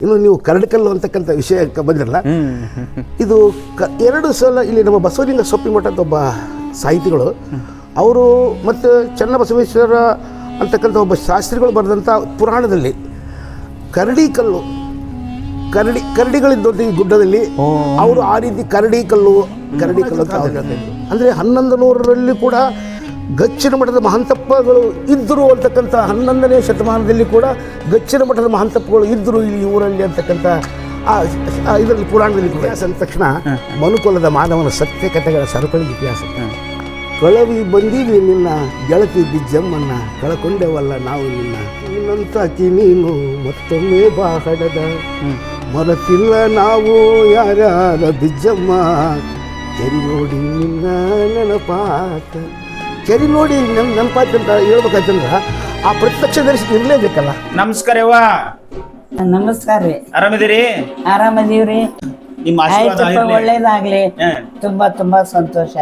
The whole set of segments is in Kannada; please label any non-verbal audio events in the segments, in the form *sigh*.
ಇನ್ನು ನೀವು ಕರಡಕಲ್ಲು ಅಂತಕ್ಕಂಥ ವಿಷಯಕ್ಕೆ ಬಂದಿರಲ್ಲ? ಇದು ಕ ಎರಡು ಸಲ ಇಲ್ಲಿ ನಮ್ಮ ಬಸವಲಿಂಗ ಸೊಪ್ಪಿ ಮಠದ ಒಬ್ಬ ಸಾಹಿತಿಗಳು ಅವರು ಮತ್ತು ಚನ್ನಬಸವೇಶ್ವರ ಅಂತಕ್ಕಂಥ ಒಬ್ಬ ಶಾಸ್ತ್ರಿಗಳು ಬರೆದಂಥ ಪುರಾಣದಲ್ಲಿ ಕರಡಿ ಕಲ್ಲು ಕರಡಿ ಕರಡಿಗಳಿದ್ದಂಥ ಈ ಗುಡ್ಡದಲ್ಲಿ ಅವರು ಆ ರೀತಿ ಕರಡಿ ಕಲ್ಲು ಕರಡಿ ಕಲ್ಲು ಅಂತ ಅಂದ್ರೆ ಹನ್ನೊಂದು ನೂರರಲ್ಲಿ ಕೂಡ ಗಚ್ಚಿನ ಮಠದ ಮಹಂತಪ್ಪಗಳು ಇದ್ದರು ಅಂತಕ್ಕಂಥ ಹನ್ನೊಂದನೇ ಶತಮಾನದಲ್ಲಿ ಕೂಡ ಗಚ್ಚಿನ ಮಠದ ಮಹಂತಪ್ಪಗಳು ಇದ್ದರು ಈ ಊರಲ್ಲಿ ಅಂತಕ್ಕಂಥ ಆ ಇದರಲ್ಲಿ ಪುರಾಣದಲ್ಲಿ ಇತಿಹಾಸ ಅಂದ ತಕ್ಷಣ ಮನುಕುಲದ ಮಾನವನ ಸತ್ಯ ಕಥೆಗಳ ಸರಪಳಿ ಇತಿಹಾಸ. ಕಳವಿ ಬಂದೀವಿ ನಿನ್ನ ಗೆಳತಿ ಬಿಜ್ಜಮ್ಮನ್ನ ಕಳಕೊಂಡೆವಲ್ಲ ನಾವು ನಿನ್ನ. ನಿನ್ನಂತಾಕಿ ನೀನು ಮತ್ತೊಮ್ಮೆ ಬಾಹಡದ. ಮರತಿಲ್ಲ ನಾವು ಯಾರ್ಯಾರ ಬಿಜ್ಜಮ್ಮ ಕೆರಿ ನೋಡಿ ನಿನ್ನ ನೆನಪಾತ. ಕೆರಿ ನೋಡಿ ನಮ್ ನೆನಪಾಯ್ತಂತ ಅಂತ ಹೇಳ್ಬೇಕಾಯ್ತಂದ್ರ ಆ ಪ್ರತ್ಯಕ್ಷ ದರ್ಶನ ಇರಲೇಬೇಕಲ್ಲ. ನಮಸ್ಕಾರ ನಮಸ್ಕಾರ ರೀ. ಆರಾಮಿದ್ದೀರಿ? ಆರಾಮದೀವ್ರಿ. ನಿಮ್ಮ ಆಶೀರ್ವಾದ ಆಯ್ತಪ್ಪ ಇರ್ಲಿ. ಒಳ್ಳೇದಾಗ್ಲಿ. ಹಾ. ತುಂಬಾ ತುಂಬಾ ಸಂತೋಷ.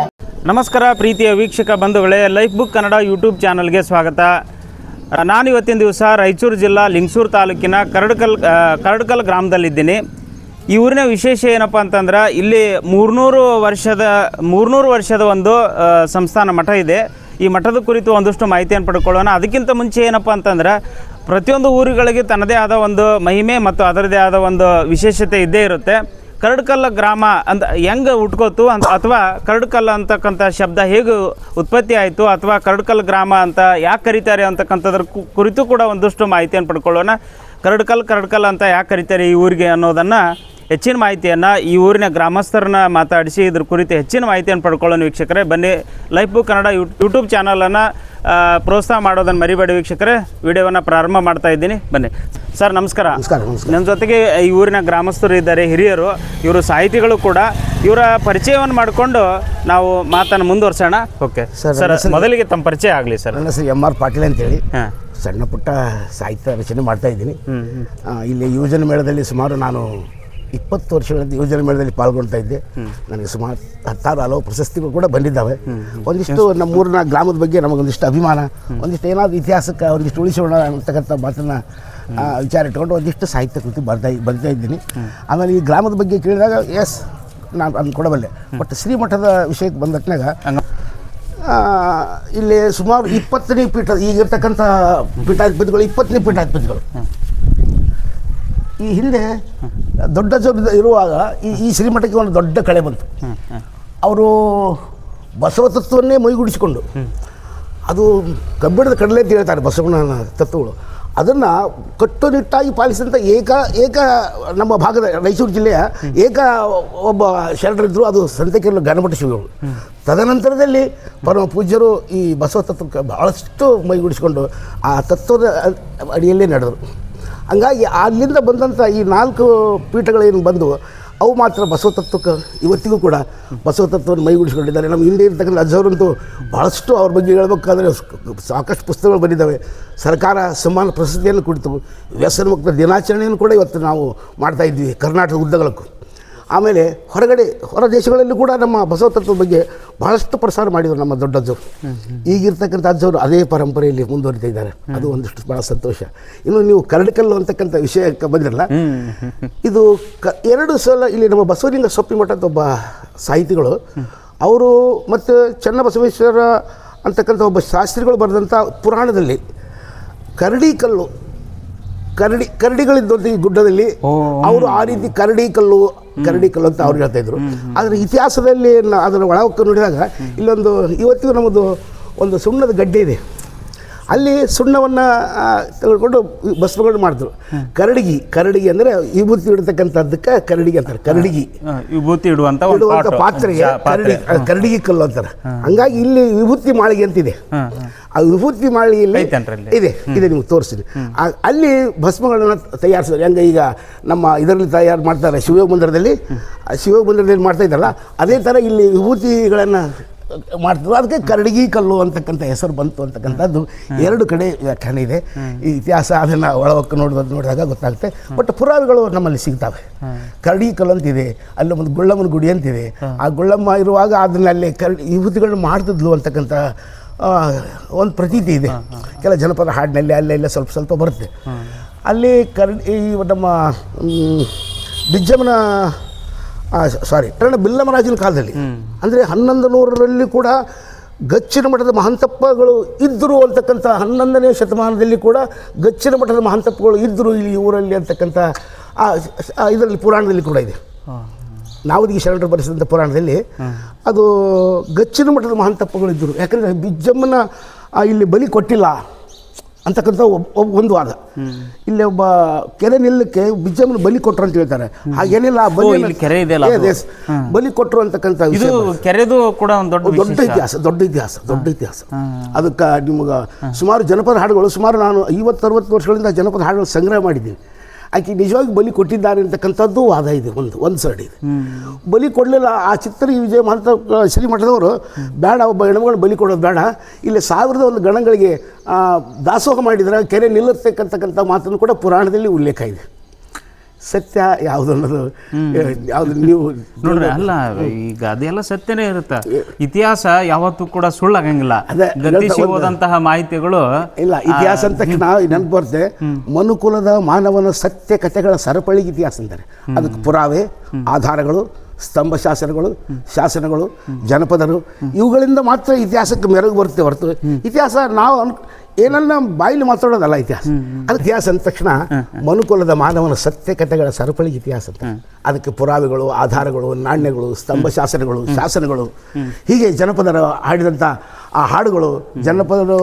ನಮಸ್ಕಾರ ಪ್ರೀತಿಯ ವೀಕ್ಷಕ ಬಂಧುಗಳೇ ಲೈಫ್ ಬುಕ್ ಕನ್ನಡ ಯೂಟ್ಯೂಬ್ ಚಾನಲ್ಗೆ ಸ್ವಾಗತ. ಆ, ನಾನು ಇವತ್ತಿನ ದಿವಸ ರಾಯಚೂರು ಜಿಲ್ಲಾ ಲಿಂಗಸೂರು ತಾಲೂಕಿನ ಕರಡ್ಕಲ್ ಆ, ಕರಡ್ಕಲ್ ಗ್ರಾಮದಲ್ಲಿದ್ದೀನಿ. ಈ ಊರಿನ ವಿಶೇಷ ಏನಪ್ಪ ಅಂತಂದ್ರೆ ಇಲ್ಲಿ ಮೂರ್ನೂರು ವರ್ಷದ ಮೂರ್ನೂರು ವರ್ಷದ ಒಂದು ಆ, ಸಂಸ್ಥಾನ ಮಠ ಇದೆ. ಈ ಮಠದ ಕುರಿತು ಒಂದಷ್ಟು ಮಾಹಿತಿಯನ್ನು ಪಡ್ಕೊಳ್ಳೋಣ. ಅದಕ್ಕಿಂತ ಮುಂಚೆ ಏನಪ್ಪ ಅಂತಂದ್ರೆ, ಪ್ರತಿಯೊಂದು ಊರುಗಳಿಗೆ ತನ್ನದೇ ಆದ ಒಂದು ಮಹಿಮೆ ಮತ್ತು ಅದರದೇ ಆದ ಒಂದು ವಿಶೇಷತೆ ಇದ್ದೇ ಇರುತ್ತೆ. ಕರಡ್ಕಲ್ಲ ಗ್ರಾಮ ಅಂತ ಹೆಂಗೆ ಹುಟ್ಕೋತು ಅಂತ, ಅಥವಾ ಕರಡ್ಕಲ್ಲ ಅಂತಕ್ಕಂಥ ಶಬ್ದ ಹೇಗೆ ಉತ್ಪತ್ತಿ ಆಯಿತು, ಅಥವಾ ಕರಡ್ಕಲ್ ಗ್ರಾಮ ಅಂತ ಯಾಕೆ ಕರೀತಾರೆ ಅಂತಕ್ಕಂಥದ್ರ ಕುರಿತು ಕೂಡ ಒಂದಷ್ಟು ಮಾಹಿತಿಯನ್ನು ಪಡ್ಕೊಳ್ಳೋಣ. ಕರಡ್ಕಲ್ ಕರಡ್ಕಲ್ ಅಂತ ಯಾಕೆ ಕರೀತಾರೆ ಈ ಊರಿಗೆ ಅನ್ನೋದನ್ನು ಹೆಚ್ಚಿನ ಮಾಹಿತಿಯನ್ನು ಈ ಊರಿನ ಗ್ರಾಮಸ್ಥರನ್ನ ಮಾತಾಡಿಸಿ ಇದ್ರ ಕುರಿತು ಹೆಚ್ಚಿನ ಮಾಹಿತಿಯನ್ನು ಪಡ್ಕೊಳ್ಳೋಣ ವೀಕ್ಷಕರೇ. ಬನ್ನಿ ಲೈಫ್ ಬುಕ್ ಕನ್ನಡ ಯೂ ಯೂಟ್ಯೂಬ್ ಚಾನಲನ್ನು ಪ್ರೋತ್ಸಾಹ ಮಾಡೋದನ್ನು ಮರಿಬೇಡಿ ವೀಕ್ಷಕರೇ. ವಿಡಿಯೋವನ್ನು ಪ್ರಾರಂಭ ಮಾಡ್ತಾ ಇದ್ದೀನಿ. ಬನ್ನಿ. ಸರ್ ನಮಸ್ಕಾರ. ನಮಸ್ಕಾರ ನಮಸ್ಕಾರ. ನನ್ನ ಜೊತೆಗೆ ಈ ಊರಿನ ಗ್ರಾಮಸ್ಥರು ಇದ್ದಾರೆ ಹಿರಿಯರು. ಇವರು ಸಾಹಿತಿಗಳು ಕೂಡ. ಇವರ ಪರಿಚಯವನ್ನು ಮಾಡಿಕೊಂಡು ನಾವು ಮಾತನ್ನು ಮುಂದುವರ್ಸೋಣ. ಓಕೆ. ಸರ್, ಸರ್ ಮೊದಲಿಗೆ ತಮ್ಮ ಪರಿಚಯ ಆಗಲಿ ಸರ್. ನನ್ನ ಹೆಸರು ಎಂ ಆರ್ ಪಾಟೀಲ್ ಅಂತೇಳಿ. ಹಾಂ. ಸಣ್ಣ ಪುಟ್ಟ ಸಾಹಿತ್ಯ ರಚನೆ ಮಾಡ್ತಾ ಇದ್ದೀನಿ. ಇಲ್ಲಿ ಯುವಜನ ಮೇಳದಲ್ಲಿ ಸುಮಾರು ನಾನು ಇಪ್ಪತ್ತು ವರ್ಷಗಳಿಂದ ಯೋಜನೆ ಮೇಳದಲ್ಲಿ ಪಾಲ್ಗೊಳ್ತಾ ಇದ್ದೆ. ನನಗೆ ಸುಮಾರು ಹತ್ತಾರು ಹಲವು ಪ್ರಶಸ್ತಿಗಳು ಕೂಡ ಬಂದಿದ್ದಾವೆ. ಒಂದಿಷ್ಟು ನಮ್ಮ ಊರಿನ ಗ್ರಾಮದ ಬಗ್ಗೆ ನಮಗೊಂದಿಷ್ಟು ಅಭಿಮಾನ, ಒಂದಿಷ್ಟು ಏನಾದರೂ ಇತಿಹಾಸಕ್ಕೆ ಒಂದಿಷ್ಟು ಉಳಿಸೋಣ ಅಂತಕ್ಕಂಥ ಮಾತನ್ನು ವಿಚಾರ ಇಟ್ಕೊಂಡು ಒಂದಿಷ್ಟು ಸಾಹಿತ್ಯ ಕೃತಿ ಬರ್ತಾ ಬರ್ತಾ ಇದ್ದೀನಿ. ಆಮೇಲೆ ಈ ಗ್ರಾಮದ ಬಗ್ಗೆ ಕೇಳಿದಾಗ ಎಸ್ ನಾನು ಅದನ್ನು ಕೊಡಬಲ್ಲೆ ಬಟ್ ಶ್ರೀಮಠದ ವಿಷಯಕ್ಕೆ ಬಂದಟ್ನಾಗ ಇಲ್ಲಿ ಸುಮಾರು ಇಪ್ಪತ್ತನೇ ಪೀಠ, ಈಗಿರ್ತಕ್ಕಂಥ ಪೀಠಾಧಿಪತಿಗಳು, ಇಪ್ಪತ್ತನೇ ಪೀಠಾಧಿಪತಿಗಳು. ಈ ಹಿಂದೆ ದೊಡ್ಡ ಇರುವಾಗ ಈ ಈ ಶ್ರೀಮಠಕ್ಕೆ ಒಂದು ದೊಡ್ಡ ಕಳೆ ಬಂತು. ಅವರು ಬಸವ ತತ್ವವನ್ನೇ ಮೈಗೂಡಿಸಿಕೊಂಡು ಅದು ಕಬ್ಬಿಣದ ಕಡಲೆ ಅಂತ ಹೇಳ್ತಾರೆ ಬಸವಣ್ಣನ ತತ್ವಗಳು. ಅದನ್ನು ಕಟ್ಟುನಿಟ್ಟಾಗಿ ಪಾಲಿಸಿದಂಥ ಏಕ ಏಕ ನಮ್ಮ ಭಾಗದ ಮೈಸೂರು ಜಿಲ್ಲೆಯ ಏಕ ಒಬ್ಬ ಶರಣರಿದ್ದರು ಅದು ಸಂತೆಕಿರಲು ಗಣಮಠ ಶಿವಗಳು. ತದನಂತರದಲ್ಲಿ ಪರಮ ಪೂಜ್ಯರು ಈ ಬಸವ ತತ್ವಕ್ಕೆ ಭಾಳಷ್ಟು ಮೈಗೂಡಿಸಿಕೊಂಡು ಆ ತತ್ವದ ಅಡಿಯಲ್ಲೇ ನಡೆದರು. ಹಂಗಾಗಿ ಅಲ್ಲಿಂದ ಬಂದಂಥ ಈ ನಾಲ್ಕು ಪೀಠಗಳೇನು ಬಂದು ಅವು ಮಾತ್ರ ಬಸವ ತತ್ವಕ್ಕೆ ಇವತ್ತಿಗೂ ಕೂಡ ಬಸವ ತತ್ವವನ್ನು ಮೈಗೂಡಿಸ್ಕೊಂಡಿದ್ದಾರೆ. ನಮ್ಮ ಹಿಂದೆ ಇರ್ತಕ್ಕಂಥ ಅಜ್ಜವರಂತೂ ಭಾಳಷ್ಟು ಅವ್ರ ಬಗ್ಗೆ ಹೇಳಬೇಕಾದ್ರೆ ಸಾಕಷ್ಟು ಪುಸ್ತಕಗಳು ಬಂದಿದ್ದಾವೆ. ಸರ್ಕಾರ ಸಮಾನ ಪ್ರಶಸ್ತಿಯನ್ನು ಕುರಿತು ವ್ಯಸನ ಮುಕ್ತ ದಿನಾಚರಣೆಯನ್ನು ಕೂಡ ಇವತ್ತು ನಾವು ಮಾಡ್ತಾ ಇದ್ವಿ ಕರ್ನಾಟಕದ ಉದ್ದಗಲಕ್ಕೂ. ಆಮೇಲೆ ಹೊರಗಡೆ, ಹೊರ ದೇಶಗಳಲ್ಲೂ ಕೂಡ ನಮ್ಮ ಬಸವ ತತ್ವದ ಬಗ್ಗೆ ಬಹಳಷ್ಟು ಪ್ರಸಾರ ಮಾಡಿದರು ನಮ್ಮ ದೊಡ್ಡ ಅಜ್ಜವರು ಈಗಿರ್ತಕ್ಕಂಥ ಅಜ್ಜವರು ಅದೇ ಪರಂಪರೆಯಲ್ಲಿ ಮುಂದುವರಿತಾ ಇದ್ದಾರೆ. ಅದು ಒಂದಿಷ್ಟು ಭಾಳ ಸಂತೋಷ. ಇನ್ನು ನೀವು ಕರಡಕಲ್ಲು ಅಂತಕ್ಕಂಥ ವಿಷಯಕ್ಕೆ ಬಂದಿರಲ್ಲ, ಇದು ಕ, ಎರಡು ಸಲ ಇಲ್ಲಿ ನಮ್ಮ ಬಸವಲಿಂಗ ಸೊಪ್ಪಿ ಮಠದ ಒಬ್ಬ ಸಾಹಿತಿಗಳು, ಅವರು ಮತ್ತು ಚನ್ನಬಸವೇಶ್ವರ ಅಂತಕ್ಕಂಥ ಒಬ್ಬ ಶಾಸ್ತ್ರಿಗಳು ಬರೆದಂಥ ಪುರಾಣದಲ್ಲಿ ಕರಡಿ ಕಲ್ಲು ಕರಡಿ ಕರಡಿಗಳಿದ್ದಂಥ ಈ ಗುಡ್ಡದಲ್ಲಿ ಅವರು ಆ ರೀತಿ ಕರಡಿ ಕಲ್ಲು ಕರಡಿ ಕಲ್ಲು ಅಂತ ಅವ್ರು ಹೇಳ್ತಾ ಇದ್ರು. ಆದರೆ ಇತಿಹಾಸದಲ್ಲಿ ಅದನ್ನು ಅದರ ಒಳಕ್ಕೆ ನೋಡಿದಾಗ ಇಲ್ಲೊಂದು ಇವತ್ತಿಗೂ ನಮ್ಮದು ಒಂದು ಸುಣ್ಣದ ಗಡ್ಡೆ ಇದೆ. ಅಲ್ಲಿ ಸುಣ್ಣವನ್ನು ತೆಗೆದುಕೊಂಡು ಭಸ್ಮಗಳು ಮಾಡಿದ್ರು. ಕರಡಿಗಿ ಕರಡಿಗಿ ಅಂದರೆ ವಿಭೂತಿ ಇಡತಕ್ಕಂಥದ್ದಕ್ಕೆ ಕರಡಿಗಿ ಅಂತಾರೆ ಕರಡಿಗಿ. ವಿಭೂತಿ ಇಡುವಂಥ ಒಂದು ಇಡುವಂಥ. ಪಾತ್ರೆಗೆ. ಕರಡಿ ಕರಡಿಗೆ ಕಲ್ಲು ಅಂತಾರೆ. ಹಂಗಾಗಿ ಇಲ್ಲಿ ವಿಭೂತಿ ಮಾಳಿಗೆ ಅಂತಿದೆ. ಆ ವಿಭೂತಿ ಮಾಳಿಗೆಯಲ್ಲಿ ಇಲ್ಲಿ ಇದೆ ಇದೆ ನಿಮ್ಗೆ ತೋರಿಸಿದ್ರಿ ಅಲ್ಲಿ ಭಸ್ಮಗಳನ್ನು ತಯಾರಿಸಿದ್ರು. ಹೆಂಗೆ ಈಗ ನಮ್ಮ ಇದರಲ್ಲಿ ತಯಾರು ಮಾಡ್ತಾರೆ ಶಿವಯೋಗ ಮಂದಿರದಲ್ಲಿ ಶಿವಯೋಗ ಮಂದಿರದಲ್ಲಿ ಮಾಡ್ತಾ ಇದ್ದಾರಲ್ಲ ಅದೇ ಥರ ಇಲ್ಲಿ ವಿಭೂತಿಗಳನ್ನು ಮಾಡ್ತಿದ್ರು. ಅದಕ್ಕೆ ಕರಡಿಗಿ ಕಲ್ಲು ಅಂತಕ್ಕಂಥ ಹೆಸರು ಬಂತು ಅಂತಕ್ಕಂಥದ್ದು. ಎರಡು ಕಡೆ ವ್ಯಾಖ್ಯಾನ ಇದೆ. ಈ ಇತಿಹಾಸ ಅದನ್ನು ಒಳವಕ್ಕೆ ನೋಡಿದ ನೋಡಿದಾಗ ಗೊತ್ತಾಗುತ್ತೆ. ಬಟ್ ಪುರಾವೆಗಳು ನಮ್ಮಲ್ಲಿ ಸಿಗ್ತವೆ. ಕರಡಿ ಕಲ್ಲು ಅಂತಿದೆ. ಅಲ್ಲಿ ಒಂದು ಗುಳ್ಳಮ್ಮನ ಗುಡಿ ಅಂತಿದೆ. ಆ ಗುಳ್ಳಮ್ಮ ಇರುವಾಗ ಅದನ್ನ ಅಲ್ಲಿ ಕರಡಿ ಯುವತಿಗಳು ಮಾಡ್ತಿದ್ಲು ಅಂತಕ್ಕಂಥ ಒಂದು ಪ್ರತೀತಿ ಇದೆ. ಕೆಲ ಜನಪದ ಹಾಡಿನಲ್ಲಿ ಅಲ್ಲೆಲ್ಲ ಸ್ವಲ್ಪ ಸ್ವಲ್ಪ ಬರುತ್ತೆ. ಅಲ್ಲಿ ಕರ್ ಈ ನಮ್ಮ ಬಿಜ್ಜಮ್ಮನ ಸಾರಿ ಕರ್ಣ ಬಿಲ್ಲಮರಾಜನ ಕಾಲದಲ್ಲಿ. ಅಂದರೆ ಹನ್ನೊಂದು ನೂರರಲ್ಲಿ ಕೂಡ ಗಚ್ಚಿನ ಮಠದ ಮಹಂತಪ್ಪಗಳು ಇದ್ದರು ಅಂತಕ್ಕಂಥ ಹನ್ನೊಂದನೇ ಶತಮಾನದಲ್ಲಿ ಕೂಡ ಗಚ್ಚಿನ ಮಠದ ಮಹಂತಪ್ಪಗಳು ಇದ್ದರು ಇಲ್ಲಿ ಊರಲ್ಲಿ ಅಂತಕ್ಕಂಥ ಇದರಲ್ಲಿ ಪುರಾಣದಲ್ಲಿ ಕೂಡ ಇದೆ. ನಾವದಿಗೆ ಶರಣರು ಬರೆಸಿದಂಥ ಪುರಾಣದಲ್ಲಿ ಅದು ಗಚ್ಚಿನ ಮಠದ ಮಹಂತಪ್ಪಗಳು ಇದ್ದರು. ಯಾಕಂದರೆ ಬಿಜ್ಜಮ್ಮನ ಇಲ್ಲಿ ಬಲಿ ಕೊಟ್ಟಿಲ್ಲ. ಅಂತಕ್ಕಂಥ ಒಬ್ಬ ಒಬ್- ಒಂದು ವಾದ. ಇಲ್ಲಿ ಒಬ್ಬ ಕೆರೆ ನಿಲ್ಲಕ್ಕೆ ಬಿಜ್ಜಮ್ಮನ ಬಲಿ ಕೊಟ್ರು ಅಂತ ಹೇಳ್ತಾರೆ. ಹಾಗೇನಿಲ್ಲ ಆ ಬಲಿ ಕೆರೆ yes. ಬಲಿ ಕೊಟ್ಟರು ಅಂತಕ್ಕಂಥ ಇದು ಕೆರೆದು ಕೂಡ ಒಂದು ದೊಡ್ಡ ದೊಡ್ಡ ಇತಿಹಾಸ ದೊಡ್ಡ ಇತಿಹಾಸ ದೊಡ್ಡ ಇತಿಹಾಸ. ಅದಕ್ಕೆ ನಿಮ್ಗೆ ಸುಮಾರು ಜನಪದ ಹಾಡುಗಳು ಸುಮಾರು ನಾನು ಐವತ್ತು ಅರವತ್ತು ವರ್ಷಗಳಿಂದ ಜನಪದ ಹಾಡುಗಳು ಸಂಗ್ರಹ ಮಾಡಿದ್ದೀನಿ. ಆಕೆ ನಿಜವಾಗಿ ಬಲಿ ಕೊಟ್ಟಿದ್ದಾರೆ ಅಂತಕ್ಕಂಥದ್ದು ವಾದ ಇದೆ, ಒಂದು ಒಂದು ಸೈಡ್ ಇದೆ. ಬಲಿ ಕೊಡಲಿಲ್ಲ, ಆ ಚಿತ್ರ ವಿಜಯ ಮಹಂತ ಶ್ರೀಮಠದವರು, ಬೇಡ, ಒಬ್ಬ ಹೆಣ್ಮಗಳು ಬಲಿ ಕೊಡೋದು ಬೇಡ. ಇಲ್ಲಿ ಸಾವಿರದ ಒಂದು ಗಣಗಳಿಗೆ ದಾಸೋಹ ಮಾಡಿದರೆ ಕೆರೆ ನಿಲ್ಲತಕ್ಕಂಥ ಮಾತನ್ನು ಕೂಡ ಪುರಾಣದಲ್ಲಿ ಉಲ್ಲೇಖ ಇದೆ. ಸತ್ಯ ಯಾವುದು ಅನ್ನೋದು ಯಾವುದು ನೀವು ನೋಡ್ರಿ ಅಲ್ಲ ಈಗ ಅದೆಲ್ಲ ಸತ್ಯನೇ ಇರುತ್ತೆ. ಇತಿಹಾಸ ಯಾವತ್ತೂ ಕೂಡ ಸುಳ್ಳಾಗಂಗಿಲ್ಲ. ಅದೇ, ಗತಿಸಿ ಹೋದಂತಹ ಮಾಹಿತಿಗಳು ಇಲ್ಲ ಇತಿಹಾಸ ಅಂತ ನಾವು ನೆನಪು ಬರ್ತೆ ಮನುಕುಲದ ಮಾನವನ ಸತ್ಯ ಕಥೆಗಳ ಸರಪಳಿಗೆ ಇತಿಹಾಸ ಅಂತಾರೆ. ಅದಕ್ಕೆ ಪುರಾವೆ ಆಧಾರಗಳು ಸ್ತಂಭ ಶಾಸನಗಳು ಶಾಸನಗಳು ಜನಪದರು ಇವುಗಳಿಂದ ಮಾತ್ರ ಇತಿಹಾಸಕ್ಕೆ ಮೆರಗು ಬರುತ್ತೆ ಹೊರತು. ಇತಿಹಾಸ ನಾವು ಅನ್ ಏನನ್ನ ಬಾಯಿಲಿ ಮಾತಾಡೋದಲ್ಲ ಇತಿಹಾಸ. ಅದು ಇತಿಹಾಸ ಅಂದ ತಕ್ಷಣ ಮನುಕುಲದ ಮಾನವನ ಸತ್ಯ ಕಥೆಗಳ ಸರಪಳಿ ಇತಿಹಾಸ ಅಂತ. ಅದಕ್ಕೆ ಪುರಾವೆಗಳು ಆಧಾರಗಳು ನಾಣ್ಯಗಳು ಸ್ತಂಭ ಶಾಸನಗಳು ಶಾಸನಗಳು. ಹೀಗೆ ಜನಪದರ ಹಾಡಿದಂಥ ಆ ಹಾಡುಗಳು ಜನಪದರು